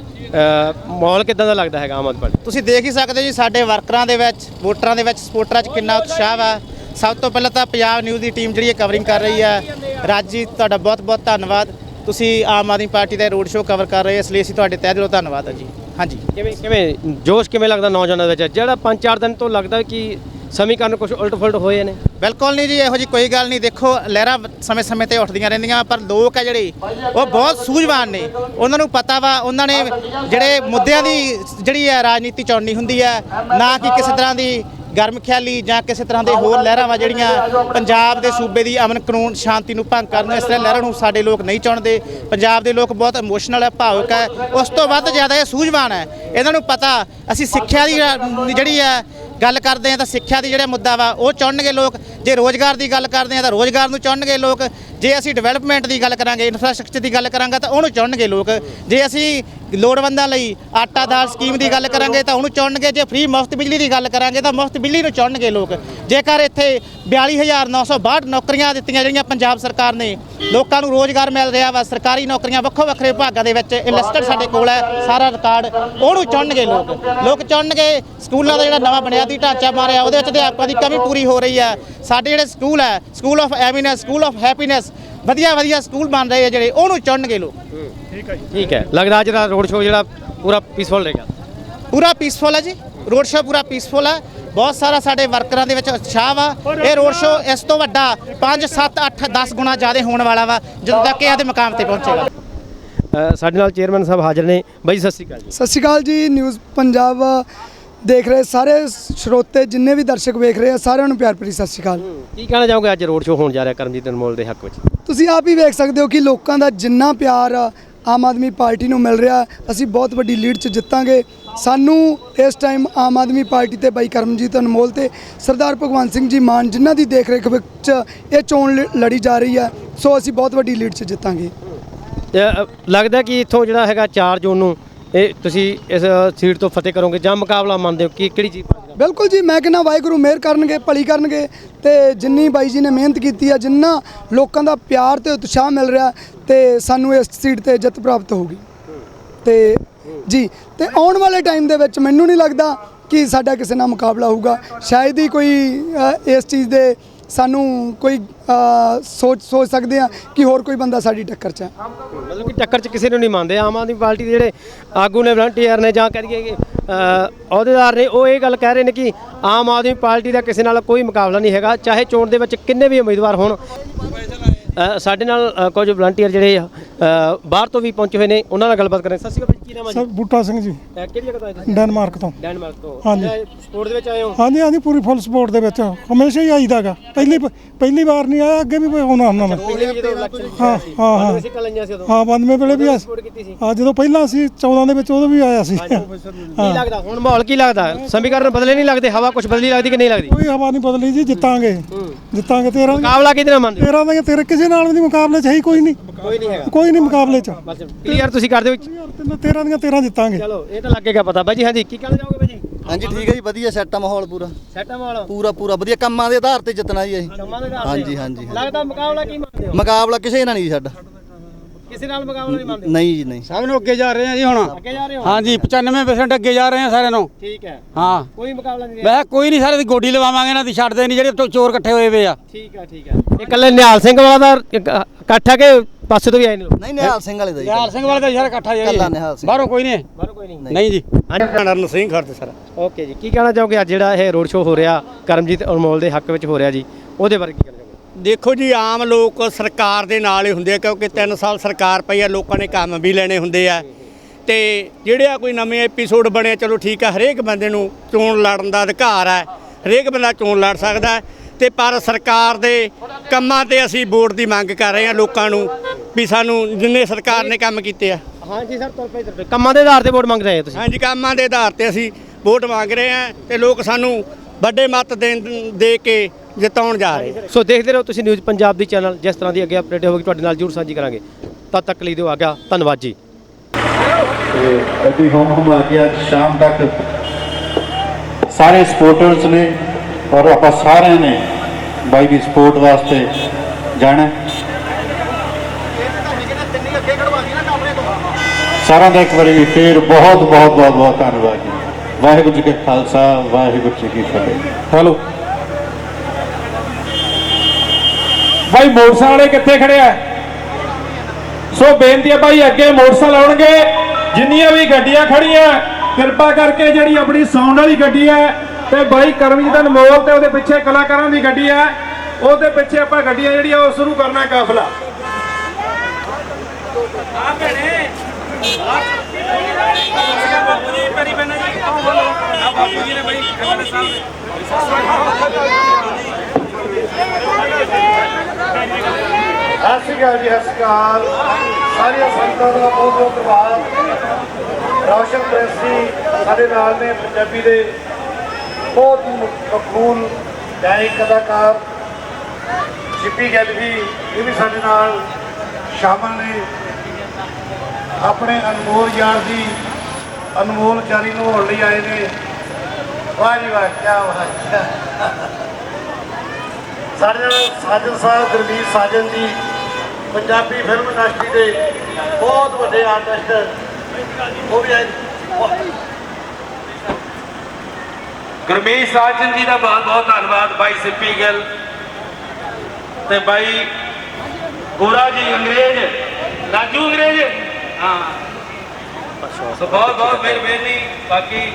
ਮਾਹੌਲ ਕਿਦਾਂ ਦਾ ਲੱਗਦਾ ਹੈਗਾ ਆਮ ਆਦਮੀ ਤੁਸੀਂ ਦੇਖ ਹੀ ਸਕਦੇ ਜੀ ਸਾਡੇ ਵਰਕਰਾਂ ਦੇ ਵਿੱਚ ਵੋਟਰਾਂ ਦੇ ਵਿੱਚ ਸਪੋਰਟਰਾਂ 'ਚ ਕਿੰਨਾ ਉਤਸ਼ਾਹ ਵਾ। ਸਭ ਤੋਂ ਪਹਿਲਾਂ ਤਾਂ ਪੰਜਾਬ ਨਿਊਜ਼ ਦੀ ਟੀਮ ਜਿਹੜੀ ਇਹ ਕਵਰਿੰਗ ਕਰ ਰਹੀ ਹੈ। ਰਾਜੀ ਤੁਹਾਡਾ ਬਹੁਤ ਬਹੁਤ ਧੰਨਵਾਦ। ਤੁਸੀਂ ਆਮ ਆਦਮੀ ਪਾਰਟੀ ਦਾ ਰੋਡ ਸ਼ੋਅ ਕਵਰ ਕਰ ਰਹੇ ਹੋ ਇਸ ਲਈ ਅਸੀਂ ਤੁਹਾਡੇ ਤਹਿ ਦਿਲੋਂ ਧੰਨਵਾਦ ਹੈ ਜੀ। ਹਾਂਜੀ। ਕਿਵੇਂ ਕਿਵੇਂ ਜੋਸ਼ ਕਿਵੇਂ ਲੱਗਦਾ ਨੌਜਵਾਨਾਂ ਦੇ ਵਿੱਚ? ਜਿਹੜਾ 5-4 ਦਿਨ ਤੋਂ ਲੱਗਦਾ ਕਿ ਸਮੀਕਰਨ ਕੁਝ ਉਲਟ ਫੁਲਟ ਹੋਏ ਨੇ। ਬਿਲਕੁਲ ਨਹੀਂ ਜੀ ਇਹੋ ਜੀ ਕੋਈ ਗੱਲ ਨਹੀਂ। ਦੇਖੋ ਲਹਿਰਾਂ ਸਮੇਂ-ਸਮੇਂ ਤੇ ਉੱਠਦੀਆਂ ਰਹਿੰਦੀਆਂ ਪਰ ਲੋਕ ਆ ਜਿਹੜੇ ਉਹ ਬਹੁਤ ਸੂਝਵਾਨ ਨੇ। ਉਹਨਾਂ ਨੂੰ ਪਤਾ ਵਾ ਉਹਨਾਂ ਨੇ ਜਿਹੜੇ ਮੁੱਦਿਆਂ ਦੀ ਜਿਹੜੀ ਹੈ ਰਾਜਨੀਤੀ ਚੁਣਨੀ ਹੁੰਦੀ ਹੈ ਨਾ ਕਿ ਕਿਸੇ ਤਰ੍ਹਾਂ ਦੀ ਗਰਮ ਖਿਆਲੀ ਜਾਂ ਕਿਸੇ ਤਰ੍ਹਾਂ ਦੇ ਹੋਰ ਲਹਿਰਾਂ ਵਾ ਜਿਹੜੀਆਂ ਪੰਜਾਬ ਦੇ ਸੂਬੇ ਦੀ ਅਮਨ ਕਾਨੂੰਨ ਸ਼ਾਂਤੀ ਨੂੰ ਭੰਗ ਕਰਨ, ਇਸ ਤਰ੍ਹਾਂ ਲਹਿਰਾਂ ਨੂੰ ਸਾਡੇ ਲੋਕ ਨਹੀਂ ਚਾਹੁੰਦੇ। ਪੰਜਾਬ ਦੇ ਲੋਕ ਬਹੁਤ ਇਮੋਸ਼ਨਲ ਹੈ, ਭਾਵਕ ਹੈ। ਉਸ ਤੋਂ ਵੱਧ ਜ਼ਿਆਦਾ ਇਹ ਸੂਝਵਾਨ ਹੈ। ਇਹਨਾਂ ਨੂੰ ਪਤਾ, ਅਸੀਂ ਸਿੱਖਿਆ ਦੀ ਜਿਹੜੀ ਹੈ, ਗੱਲ ਕਰਦੇ ਆ ਤਾਂ ਸਿੱਖਿਆ ਦੀ ਜਿਹੜਾ ਮੁੱਦਾ ਵਾ, ਉਹ ਚੁਣਨਗੇ ਲੋਕ। ਜੇ ਰੋਜ਼ਗਾਰ ਦੀ ਗੱਲ ਕਰਦੇ ਆ ਤਾਂ ਰੋਜ਼ਗਾਰ ਨੂੰ ਚੁਣਨਗੇ ਲੋਕ। ਜੇ ਅਸੀਂ ਡਿਵੈਲਪਮੈਂਟ ਦੀ ਗੱਲ ਕਰਾਂਗੇ ਇਨਫਰਾਸਟ੍ਰਕਚਰ ਦੀ ਗੱਲ ਕਰਾਂਗੇ ਤਾਂ ਉਹਨੂੰ ਚੁਣਨਗੇ ਲੋਕ। ਜੇ ਅਸੀਂ ਲੋੜਵੰਦਾਂ ਲਈ ਆਟਾ ਦਾਲ ਸਕੀਮ ਦੀ ਗੱਲ ਕਰਾਂਗੇ ਤਾਂ ਉਹਨੂੰ ਚੁਣਨਗੇ, ਜੇ ਫ੍ਰੀ ਮੁਫਤ ਬਿਜਲੀ ਦੀ ਗੱਲ ਕਰਾਂਗੇ ਤਾਂ ਮੁਫਤ ਬਿਜਲੀ ਨੂੰ ਚੁਣਨਗੇ ਲੋਕ। ਜੇਕਰ ਇੱਥੇ 42962 ਨੌਕਰੀਆਂ ਦਿੱਤੀਆਂ ਜਿਹੜੀਆਂ ਪੰਜਾਬ ਸਰਕਾਰ ਨੇ, ਲੋਕਾਂ ਨੂੰ ਰੋਜ਼ਗਾਰ ਮਿਲ ਰਿਹਾ ਵਾ, ਸਰਕਾਰੀ ਨੌਕਰੀਆਂ ਵੱਖੋ ਵੱਖਰੇ ਵਿਭਾਗਾਂ ਦੇ ਵਿੱਚ ਇਨਲਿਸਟਡ ਸਾਡੇ ਕੋਲ ਹੈ, ਸਾਰਾ ਰਿਕਾਰਡ ਉਹਨੂੰ ਚੁਣਨਗੇ ਲੋਕ। ਲੋਕ ਚੁਣਨਗੇ, ਸਕੂਲਾਂ ਦਾ ਜਿਹੜਾ ਨਵਾਂ ਬੁਨਿਆਦੀ ਢਾਂਚਾ ਮਾਰਿਆ, ਉਹਦੇ ਵਿੱਚ ਅਧਿਆਪਕਾਂ ਦੀ ਕਮੀ ਪੂਰੀ ਹੋ ਰਹੀ ਹੈ। ਸਾਡੇ ਜਿਹੜੇ ਸਕੂਲ ਹੈ school of eminence school of happiness ਵਧੀਆ ਵਧੀਆ ਸਕੂਲ ਬਣ ਰਹੇ ਆ ਜਿਹੜੇ, ਉਹਨੂੰ ਚੁਣਨਗੇ ਲੋਕ। ਠੀਕ ਹੈ। ਲੱਗਦਾ ਅੱਜ ਦਾ ਰੋਡ ਸ਼ੋਅ ਜਿਹੜਾ ਪੂਰਾ ਪੀਸਫੁਲ ਰਹੇਗਾ। ਪੂਰਾ ਪੀਸਫੁਲ ਹੈ ਜੀ। ਰੋਡ ਸ਼ੋਅ ਪੂਰਾ ਪੀਸਫੁਲ ਹੈ ਬਹੁਤ ਸਾਰਾ ਸਾਡੇ ਵਰਕਰਾਂ ਦੇ ਵਿੱਚ ਉਤਸ਼ਾਹ ਵਾ। ਇਹ ਰੋਡ ਸ਼ੋਅ ਇਸ ਤੋਂ ਵੱਡਾ 5 7 8 10 ਗੁਣਾ ਜ਼ਿਆਦਾ ਹੋਣ ਵਾਲਾ ਵਾ ਜਦੋਂ ਤੱਕ ਇਹ ਆਦੇ ਮੁਕਾਮ ਤੇ ਪਹੁੰਚੇਗਾ। ਸਾਡੇ ਨਾਲ ਚੇਅਰਮੈਨ ਸਾਹਿਬ ਹਾਜ਼ਰ ਨੇ। ਬਾਈ ਸਤਿ ਸ਼੍ਰੀ ਅਕਾਲ ਜੀ। ਸਤਿ ਸ਼੍ਰੀ ਅਕਾਲ ਜੀ। ਨਿਊਜ਼ ਪੰਜਾਬ ਦੇਖ ਰਹੇ ਸਾਰੇ ਸਰੋਤੇ ਜਿੰਨੇ ਵੀ ਦਰਸ਼ਕ ਵੇਖ ਰਹੇ ਆ ਸਾਰਿਆਂ ਨੂੰ ਪਿਆਰ ਭਰੀ ਸਤਿ ਸ਼੍ਰੀ ਅਕਾਲ। ਕੀ ਕਹਿਣਾ ਚਾਹੋਗੇ ਅੱਜ ਰੋਡ ਸ਼ੋਅ ਹੋਣ ਜਾ ਰਿਹਾ ਕਰਮਜੀਤ ਅਨਮੋਲ ਦੇ ਹੱਕ ਵਿੱਚ? ਤੁਸੀਂ ਆਪ ਹੀ ਵੇਖ ਸਕਦੇ ਹੋ ਕਿ ਲੋਕਾਂ ਦਾ ਜਿੰਨਾ ਪਿਆਰ ਆ, ਆਮ ਆਦਮੀ ਪਾਰਟੀ ਨੂੰ ਮਿਲ ਰਿਹਾ। ਅਸੀਂ ਬਹੁਤ ਵੱਡੀ ਲੀਡ 'ਚ ਜਿੱਤਾਂਗੇ। ਸਾਨੂੰ ਇਸ ਟਾਈਮ ਆਮ ਆਦਮੀ ਪਾਰਟੀ ਤੇ ਬਾਈ ਕਰਮਜੀਤ ਅਨਮੋਲ ਤੇ ਸਰਦਾਰ ਭਗਵੰਤ ਸਿੰਘ ਜੀ ਮਾਨ ਜਿਨ੍ਹਾਂ ਦੀ ਦੇਖ ਰੇਖ ਵਿੱਚ ਇਹ ਚੋਣ ਲ- ਲੜੀ ਜਾ ਰਹੀ ਹੈ, ਸੋ ਅਸੀਂ ਬਹੁਤ ਵੱਡੀ ਲੀਡ 'ਚ ਜਿੱਤਾਂਗੇ। ਲੱਗਦਾ ਕਿ ਇੱਥੋਂ ਜਿਹੜਾ ਹੈਗਾ 4 ਜੂਨ ਨੂੰ ਇਹ ਤੁਸੀਂ ਇਸ ਸੀਟ ਤੋਂ ਫਤਿਹ ਕਰੋਗੇ ਜਾਂ ਮੁਕਾਬਲਾ ਮੰਨਦੇ ਹੋ? ਕਿ ਕਿਹੜੀ ਚੀਜ਼ ਬਿਲਕੁਲ ਜੀ, ਮੈਂ ਕਹਿੰਦਾ ਵਾਹਿਗੁਰੂ ਮਿਹਰ ਕਰਨਗੇ, ਭਲੀ ਕਰਨਗੇ ਤੇ ਜਿੰਨੀ ਬਾਈ ਜੀ ਨੇ ਮਿਹਨਤ ਕੀਤੀ ਆ, ਜਿੰਨਾ ਲੋਕਾਂ ਦਾ ਪਿਆਰ ਤੇ ਉਤਸ਼ਾਹ ਮਿਲ ਰਿਹਾ ਤੇ ਸਾਨੂੰ ਇਸ ਸੀਟ ਤੇ ਜਿੱਤ ਪ੍ਰਾਪਤ ਹੋਊਗੀ। ਤੇ ਜੀ, ਤੇ ਆਉਣ ਵਾਲੇ ਟਾਈਮ ਦੇ ਵਿੱਚ ਮੈਨੂੰ ਨਹੀਂ ਲੱਗਦਾ ਕਿ ਸਾਡਾ ਕਿਸੇ ਨਾਲ ਮੁਕਾਬਲਾ ਹੋਊਗਾ। ਸ਼ਾਇਦ ਹੀ ਕੋਈ ਇਸ ਚੀਜ਼ ਦੇ ਸਾਨੂੰ ਕੋਈ ਸੋਚ ਸੋਚ ਸਕਦੇ ਆ ਕਿ ਹੋਰ ਕੋਈ ਬੰਦਾ ਸਾਡੀ ਟੱਕਰ 'ਚ ਹੈ। ਮਤਲਬ ਕਿ ਟੱਕਰ 'ਚ ਕਿਸੇ ਨੂੰ ਨਹੀਂ ਮੰਨਦੇ ਆਮ ਆਦਮੀ ਪਾਰਟੀ ਦੇ ਜਿਹੜੇ ਆਗੂ ਨੇ ਵਲੰਟੀਅਰ ਨੇ ਜਾਂ ਕਰੀਏ ਕਿ ਅਹੁਦੇਦਾਰ ਨੇ ਉਹ ਇਹ ਗੱਲ ਕਹਿ ਰਹੇ ਨੇ ਕਿ ਆਮ ਆਦਮੀ ਪਾਰਟੀ ਦਾ ਕਿਸੇ ਨਾਲ ਕੋਈ ਮੁਕਾਬਲਾ ਨਹੀਂ ਹੈਗਾ। ਚਾਹੇ ਚੋਣ ਦੇ ਵਿੱਚ ਕਿੰਨੇ ਵੀ ਉਮੀਦਵਾਰ ਹੋਣ ਸਾਡੇ ਨਾਲ ਕੁਝ ਵਲੰਟੀਅਰ ਜਿਹੜੇ ਅ, ਬਾਹਰ ਤੋਂ ਵੀ ਪਹੁੰਚੇ ਹੋਏ ਨੇ ਉਹਨਾਂ ਨਾਲ ਗੱਲਬਾਤ ਕਰਾਂਗੇ ਸਤਿ ਸ਼੍ਰੀ ਅਕਾਲ ਕੀ ਨਾਮ ਹੈ ਸਰ ਬੂਟਾ ਸਿੰਘ ਜੀ। ਕਿਹੜੀ ਜਗ੍ਹਾ ਤੋਂ ਆਏ ਤੁਸੀਂ? ਡੈਨਮਾਰਕ ਤੋਂ। ਡੈਨਮਾਰਕ ਤੋਂ। ਹਾਂਜੀ। ਸਪੋਰਟ ਦੇ ਵਿੱਚ ਆਏ ਹੋ? ਹਾਂਜੀ ਹਾਂਜੀ ਪੂਰੀ ਫੁੱਲ ਸਪੋਰਟ ਦੇ ਵਿੱਚ। ਹਮੇਸ਼ਾ ਹੀ ਆਈਦਾਗਾ ਪਹਿਲੀ ਪਹਿਲੀ ਵਾਰ ਨਹੀਂ ਆਇਆ ਅੱਗੇ ਵੀ ਆਉਣਾ ਹੁੰਦਾ ਮੈਂ ਪਿਛਲੇ ਵੀ ਜਦੋਂ ਇਲੈਕਸ਼ਨ ਹਾਂ ਹਾਂ ਹਾਂ। ਅਸੀਂ ਕੱਲ ਲਈਆਂ ਸੀ ਉਦੋਂ। ਹਾਂ 92 ਵੇਲੇ ਵੀ ਆ ਸਪੋਰਟ ਕੀਤੀ ਸੀ। ਹਾਂ ਜਦੋਂ ਪਹਿਲਾਂ ਸੀ 14 ਦੇ ਵਿੱਚ ਉਦੋਂ ਵੀ ਆਇਆ ਸੀ। ਕੀ ਲੱਗਦਾ? ਹੁਣ ਮਾਹੌਲ ਕੀ ਲੱਗਦਾ? ਸਮੀਕਰਨ ਬਦਲੇ ਨਹੀਂ ਲੱਗਦੇ? ਹਵਾ ਕੁਝ ਬਦਲੀ ਲੱਗਦੀ ਕਿ ਨਹੀਂ ਲੱਗਦੀ? ਕੋਈ ਹਵਾ ਨਹੀਂ ਬਦਲੀ ਜੀ ਜਿੱਤਾਂਗੇ। ਜਿੱਤਾਂਗੇ 13 ਮੁਕਾਬਲਾ ਕਿਹਦੇ ਨਾਲ ਮੰਨਦੇ ਹੋ? 13 ਦਾ ਤੇਰੇ ਕਿਸੇ ਨਾਲ ਵੀ ਨਹੀਂ ਮੁਕਾਬਲੇ 'ਚ ਹੈ ਹੀ ਕੋਈ ਨਹੀਂ। ਕੋਈ ਨਹੀਂ ਹੈਗਾ। ਕੋਈ ਨਹੀਂ ਮੁਕਾਬਲੇ 'ਚ। ਬਸ ਕਲੀਅਰ ਤੁਸੀਂ ਕਰਦੇ ਹੋ 13 ਦੀਆਂ 13 ਜਿੱਤਾਂਗੇ। ਚਲੋ ਇਹ ਤਾਂ ਲੱਗੇਗਾ ਪਤਾ ਬਾਈ ਜੀ ਹਾਂਜੀ ਕੀ ਕਹਿਣਾ ਚਾਹੋਗੇ ਬਾਈ ਜੀ? ਹਾਂਜੀ ਠੀਕ ਹੈ ਜੀ ਵਧੀਆ ਸੈੱਟ ਆ ਮਾਹੌਲ ਪੂਰਾ। ਸੈਟਾ ਮਾਹੌਲ? ਪੂਰਾ ਪੂਰਾ ਵਧੀਆ। ਕੰਮਾਂ ਦੇ ਆਧਾਰ ਤੇ ਜਿੱਤਣਾ ਜੀ ਅਸੀਂ। ਕੰਮਾਂ ਦੇ ਆਧਾਰ ਤੇ। ਹਾਂਜੀ, ਹਾਂਜੀ, ਹਾਂਜੀ। ਲੱਗਦਾ ਮੁਕਾਬਲਾ ਕੀ ਮੰਨਦੇ ਹੋ? ਮੁਕਾਬਲਾ ਕਿਸੇ ਨਾਲ ਨਹੀਂ ਜੀ ਸਾਡਾ। ਕਿਸੇ ਨਾਲ ਮੁਕਾਬਲਾ ਨਹੀਂ ਮੰਨਦੇ ਨਹੀਂ ਜੀ ਨਹੀਂ। ਸਭ ਨੂੰ ਅੱਗੇ ਜਾ ਰਹੇ ਆ ਜੀ ਹੁਣ। ਅੱਗੇ ਜਾ ਰਹੇ ਹੋ? ਹਾਂਜੀ 95% ਅੱਗੇ ਜਾ ਰਹੇ ਆ ਸਾਰਿਆਂ ਨੂੰ। ਠੀਕ ਹੈ। ਹਾਂ। ਕੋਈ ਮੁਕਾਬਲਾ ਨਹੀਂ ਰਿਹਾ। ਵੈਸੇ ਕੋਈ ਨਹੀਂ ਸਾਰੇ ਦੀ ਗੋਡੀ ਲਵਾਵਾਂਗੇ ਇਹਨਾਂ ਦੀ ਛੱਡਦੇ ਨਹੀਂ ਜਿਹੜੇ ਚੋਰ ਇਕੱਠੇ ਹੋਏ ਵੇ ਆ। ਠੀਕ ਹੈ ਠੀਕ ਹੈ। ਇਹ ਕੱਲੇ ਨਿਹਾਲ ਸਿੰਘ ਵਾਲਾ ਦਾ ਇੱਕ ਇਕੱਠਾ ਕੇ ਪਾਸੇ ਤੋਂ ਵੀ ਆਏ ਨੇ ਨਹੀਂ ਨਿਹਾਲ ਸਿੰਘ ਵਾਲੇ ਦਾ ਜੀ। ਨਿਹਾਲ ਸਿੰਘ ਵਾਲੇ ਦਾ ਯਾਰ ਇਕੱਠਾ ਜਾਈ ਕੱਲਾ ਨਿਹਾਲ ਸਿੰਘ। ਬਾਹਰੋਂ ਕੋਈ ਨਹੀਂ। ਬਾਹਰੋਂ ਕੋਈ ਨਹੀਂ। ਨਹੀਂ ਜੀ। ਨਰਨ ਸਿੰਘ ਖੜਦੇ ਸਰ। ਓਕੇ ਜੀ। ਕੀ ਕਹਿਣਾ ਚਾਹੋਗੇ ਅੱਜ ਜਿਹੜਾ ਇਹ ਰੋਡ ਸ਼ੋਅ ਹੋ ਰਿਹਾ ਕਰਮਜੀਤ ਅਨਮੋਲ ਦੇ ਹੱਕ ਵਿੱਚ ਹੋ ਰਿਹਾ ਜੀ ਉਹਦੇ ਬਾਰੇ ਕੀ ਕਹਿਣਾ ਦੇਖੋ ਜੀ ਆਮ ਲੋਕ ਸਰਕਾਰ ਦੇ ਨਾਲ ਹੀ ਹੁੰਦੇ ਆ ਕਿਉਂਕਿ 3 ਸਾਲ ਸਰਕਾਰ ਪਈ ਆ ਲੋਕਾਂ ਨੇ ਕੰਮ ਵੀ ਲੈਣੇ ਹੁੰਦੇ ਆ। ਤੇ ਜਿਹੜੇ ਆ ਕੋਈ ਨਵੇਂ ਐਪੀਸੋਡ ਬਣੇ ਚਲੋ ਠੀਕ ਆ ਹਰੇਕ ਬੰਦੇ ਨੂੰ ਚੋਣ ਲੜਨ ਦਾ ਅਧਿਕਾਰ ਹੈ ਹਰੇਕ ਬੰਦਾ ਚੋਣ ਲੜ ਸਕਦਾ ਤੇ ਪਰ ਸਰਕਾਰ ਦੇ ਕੰਮਾਂ ਤੇ ਅਸੀਂ ਵੋਟ ਦੀ ਮੰਗ ਕਰ ਰਹੇ ਹਾਂ ਲੋਕਾਂ ਨੂੰ ਵੀ ਸਾਨੂੰ ਜਿੰਨੇ ਸਰਕਾਰ ਨੇ ਕੰਮ ਕੀਤੇ ਆ। ਹਾਂਜੀ ਸਰ ਤੁਰ ਪਏ ਤੁਰ ਪਏ। ਕੰਮਾਂ ਦੇ ਆਧਾਰ ਤੇ ਵੋਟ ਮੰਗ ਰਹੇ ਹੋ ਤੁਸੀਂ? ਹਾਂਜੀ ਕੰਮਾਂ ਦੇ ਆਧਾਰ ਤੇ ਅਸੀਂ ਵੋਟ ਮੰਗ ਰਹੇ ਹਾਂ ਤੇ ਲੋਕ ਸਾਨੂੰ ਵੱਡੇ ਮਤ ਦੇ ਦੇ ਕੇ ਜਿਤਾਉਣ ਜਾ ਰਹੇ। ਆ। ਸੋ ਦੇਖਦੇ ਰਹੋ ਤੁਸੀਂ ਨਿਊਜ਼ ਪੰਜਾਬ ਦੀ ਚੈਨਲ ਜਿਸ ਤਰ੍ਹਾਂ ਦੀ ਅੱਗੇ ਅਪਡੇਟ ਹੋਵੇਗੀ ਤੁਹਾਡੇ ਨਾਲ ਜ਼ਰੂਰ ਸਾਂਝੀ ਕਰਾਂਗੇ। ਤਦ ਤੱਕ ਲਈ ਦਿਓ ਆਗਿਆ ਧੰਨਵਾਦ ਜੀ। ਤੇ ਅੱਡੀ ਹੋਮ ਹੁਮਾ ਕੇ ਅੱਜ ਸ਼ਾਮ ਤੱਕ ਸਾਰੇ ਸਪੋਰਟਰਸ ਨੇ ਔਰ ਆਪਾਂ ਸਾਰਿਆਂ ਨੇ ਬਾਈ ਦੀ ਸਪੋਰਟ ਵਾਸਤੇ ਜਾਣਾ ਹੈ। ਸਾਰਿਆਂ ਦਾ ਇੱਕ ਵਾਰੀ ਫੇਰ ਬਹੁਤ ਬਹੁਤ ਬਹੁਤ ਬਹੁਤ ਧੰਨਵਾਦ ਜੀ। ਵਾਹਿਗੁਰੂ ਜੀ ਕਾ ਖਾਲਸਾ ਵਾਹਿਗੁਰੂ ਜੀ ਕੀ ਫਤਿਹ। ਹੈਲੋ। ਬਾਈ, ਮੋਟਰਸਾਈਕਲ ਵਾਲੇ ਕਿੱਥੇ ਖੜਿਆ ਸੋ ਬੇਨਤੀ ਹੈ ਭਾਈ ਅੱਗੇ ਮੋਟਰਸਾਈਕਲ ਆਉਣਗੇ। ਜਿੰਨੀਆਂ ਵੀ ਗੱਡੀਆਂ ਖੜੀਆਂ, ਕਿਰਪਾ ਕਰਕੇ ਜਿਹੜੀ ਆਪਣੀ ਸਾਊਂਡ ਵਾਲੀ ਗੱਡੀ ਹੈ ਤੇ ਬਾਈ ਕਰਮਜੀਤ ਅਨਮੋਲ ਤੇ ਉਹਦੇ ਪਿੱਛੇ ਕਲਾਕਾਰਾਂ ਦੀ ਗੱਡੀ ਹੈ ਉਹਦੇ ਪਿੱਛੇ ਆਪਾਂ ਗੱਡੀਆਂ ਜਿਹੜੀਆਂ, ਉਹ ਸ਼ੁਰੂ ਕਰਨਾ ਕਾਫਲਾ। ਸਤਿ ਸ਼੍ਰੀ ਅਕਾਲ ਜੀ, ਸਤਿ ਸ਼੍ਰੀ ਅਕਾਲ। ਸਾਰੀਆਂ ਸੰਗਤਾਂ ਦਾ ਬਹੁਤ ਬਹੁਤ ਧੰਨਵਾਦ। ਰੌਸ਼ਨ ਪ੍ਰੈਸ ਜੀ ਸਾਡੇ ਨਾਲ ਨੇ, ਪੰਜਾਬੀ ਦੇ ਬਹੁਤ ਹੀ ਮਕਬੂਲ ਗਾਇਕ, ਅਦਾਕਾਰ ਸ਼ਿੱਪੀ ਗਿੱਲ ਵੀ ਇਹ ਵੀ ਸਾਡੇ ਨਾਲ ਸ਼ਾਮਲ ਨੇ। ਆਪਣੇ ਅਨਮੋਲ ਯਾਰ ਦੀ ਅਨਮੋਲ ਜਾਰੀ ਨੂੰ ਹੋਣ ਲਈ ਆਏ ਨੇ। ਵਾਹ ਜੀ ਵਾਹ ਕੀ ਬਾਤ ਹੈ। ਸਾਡੇ ਨਾਲ ਸਾਜਨ ਸਾਹਿਬ ਗੁਰਬੀਰ ਸਾਜਨ ਜੀ ਪੰਜਾਬੀ ਫਿਲਮ ਇੰਡਸਟਰੀ ਦੇ ਬਹੁਤ ਵੱਡੇ ਆਰਟਿਸਟ ਉਹ ਵੀ ਆਏ ਗੁਰਮੀਤ ਸਾਜਨ ਜੀ ਦਾ ਬਹੁਤ ਬਹੁਤ ਧੰਨਵਾਦ ਬਾਈ ਸਿੱਪੀ ਗਿੱਲ ਤੇ ਬਾਈ ਗੋਰਾ ਜੀ ਅੰਗਰੇਜ਼। ਰਾਜੂ ਅੰਗਰੇਜ਼। ਹਾਂ। ਸੋ ਬਹੁਤ ਬਹੁਤ ਮਿਹਰਬਾਨੀ ਬਾਕੀ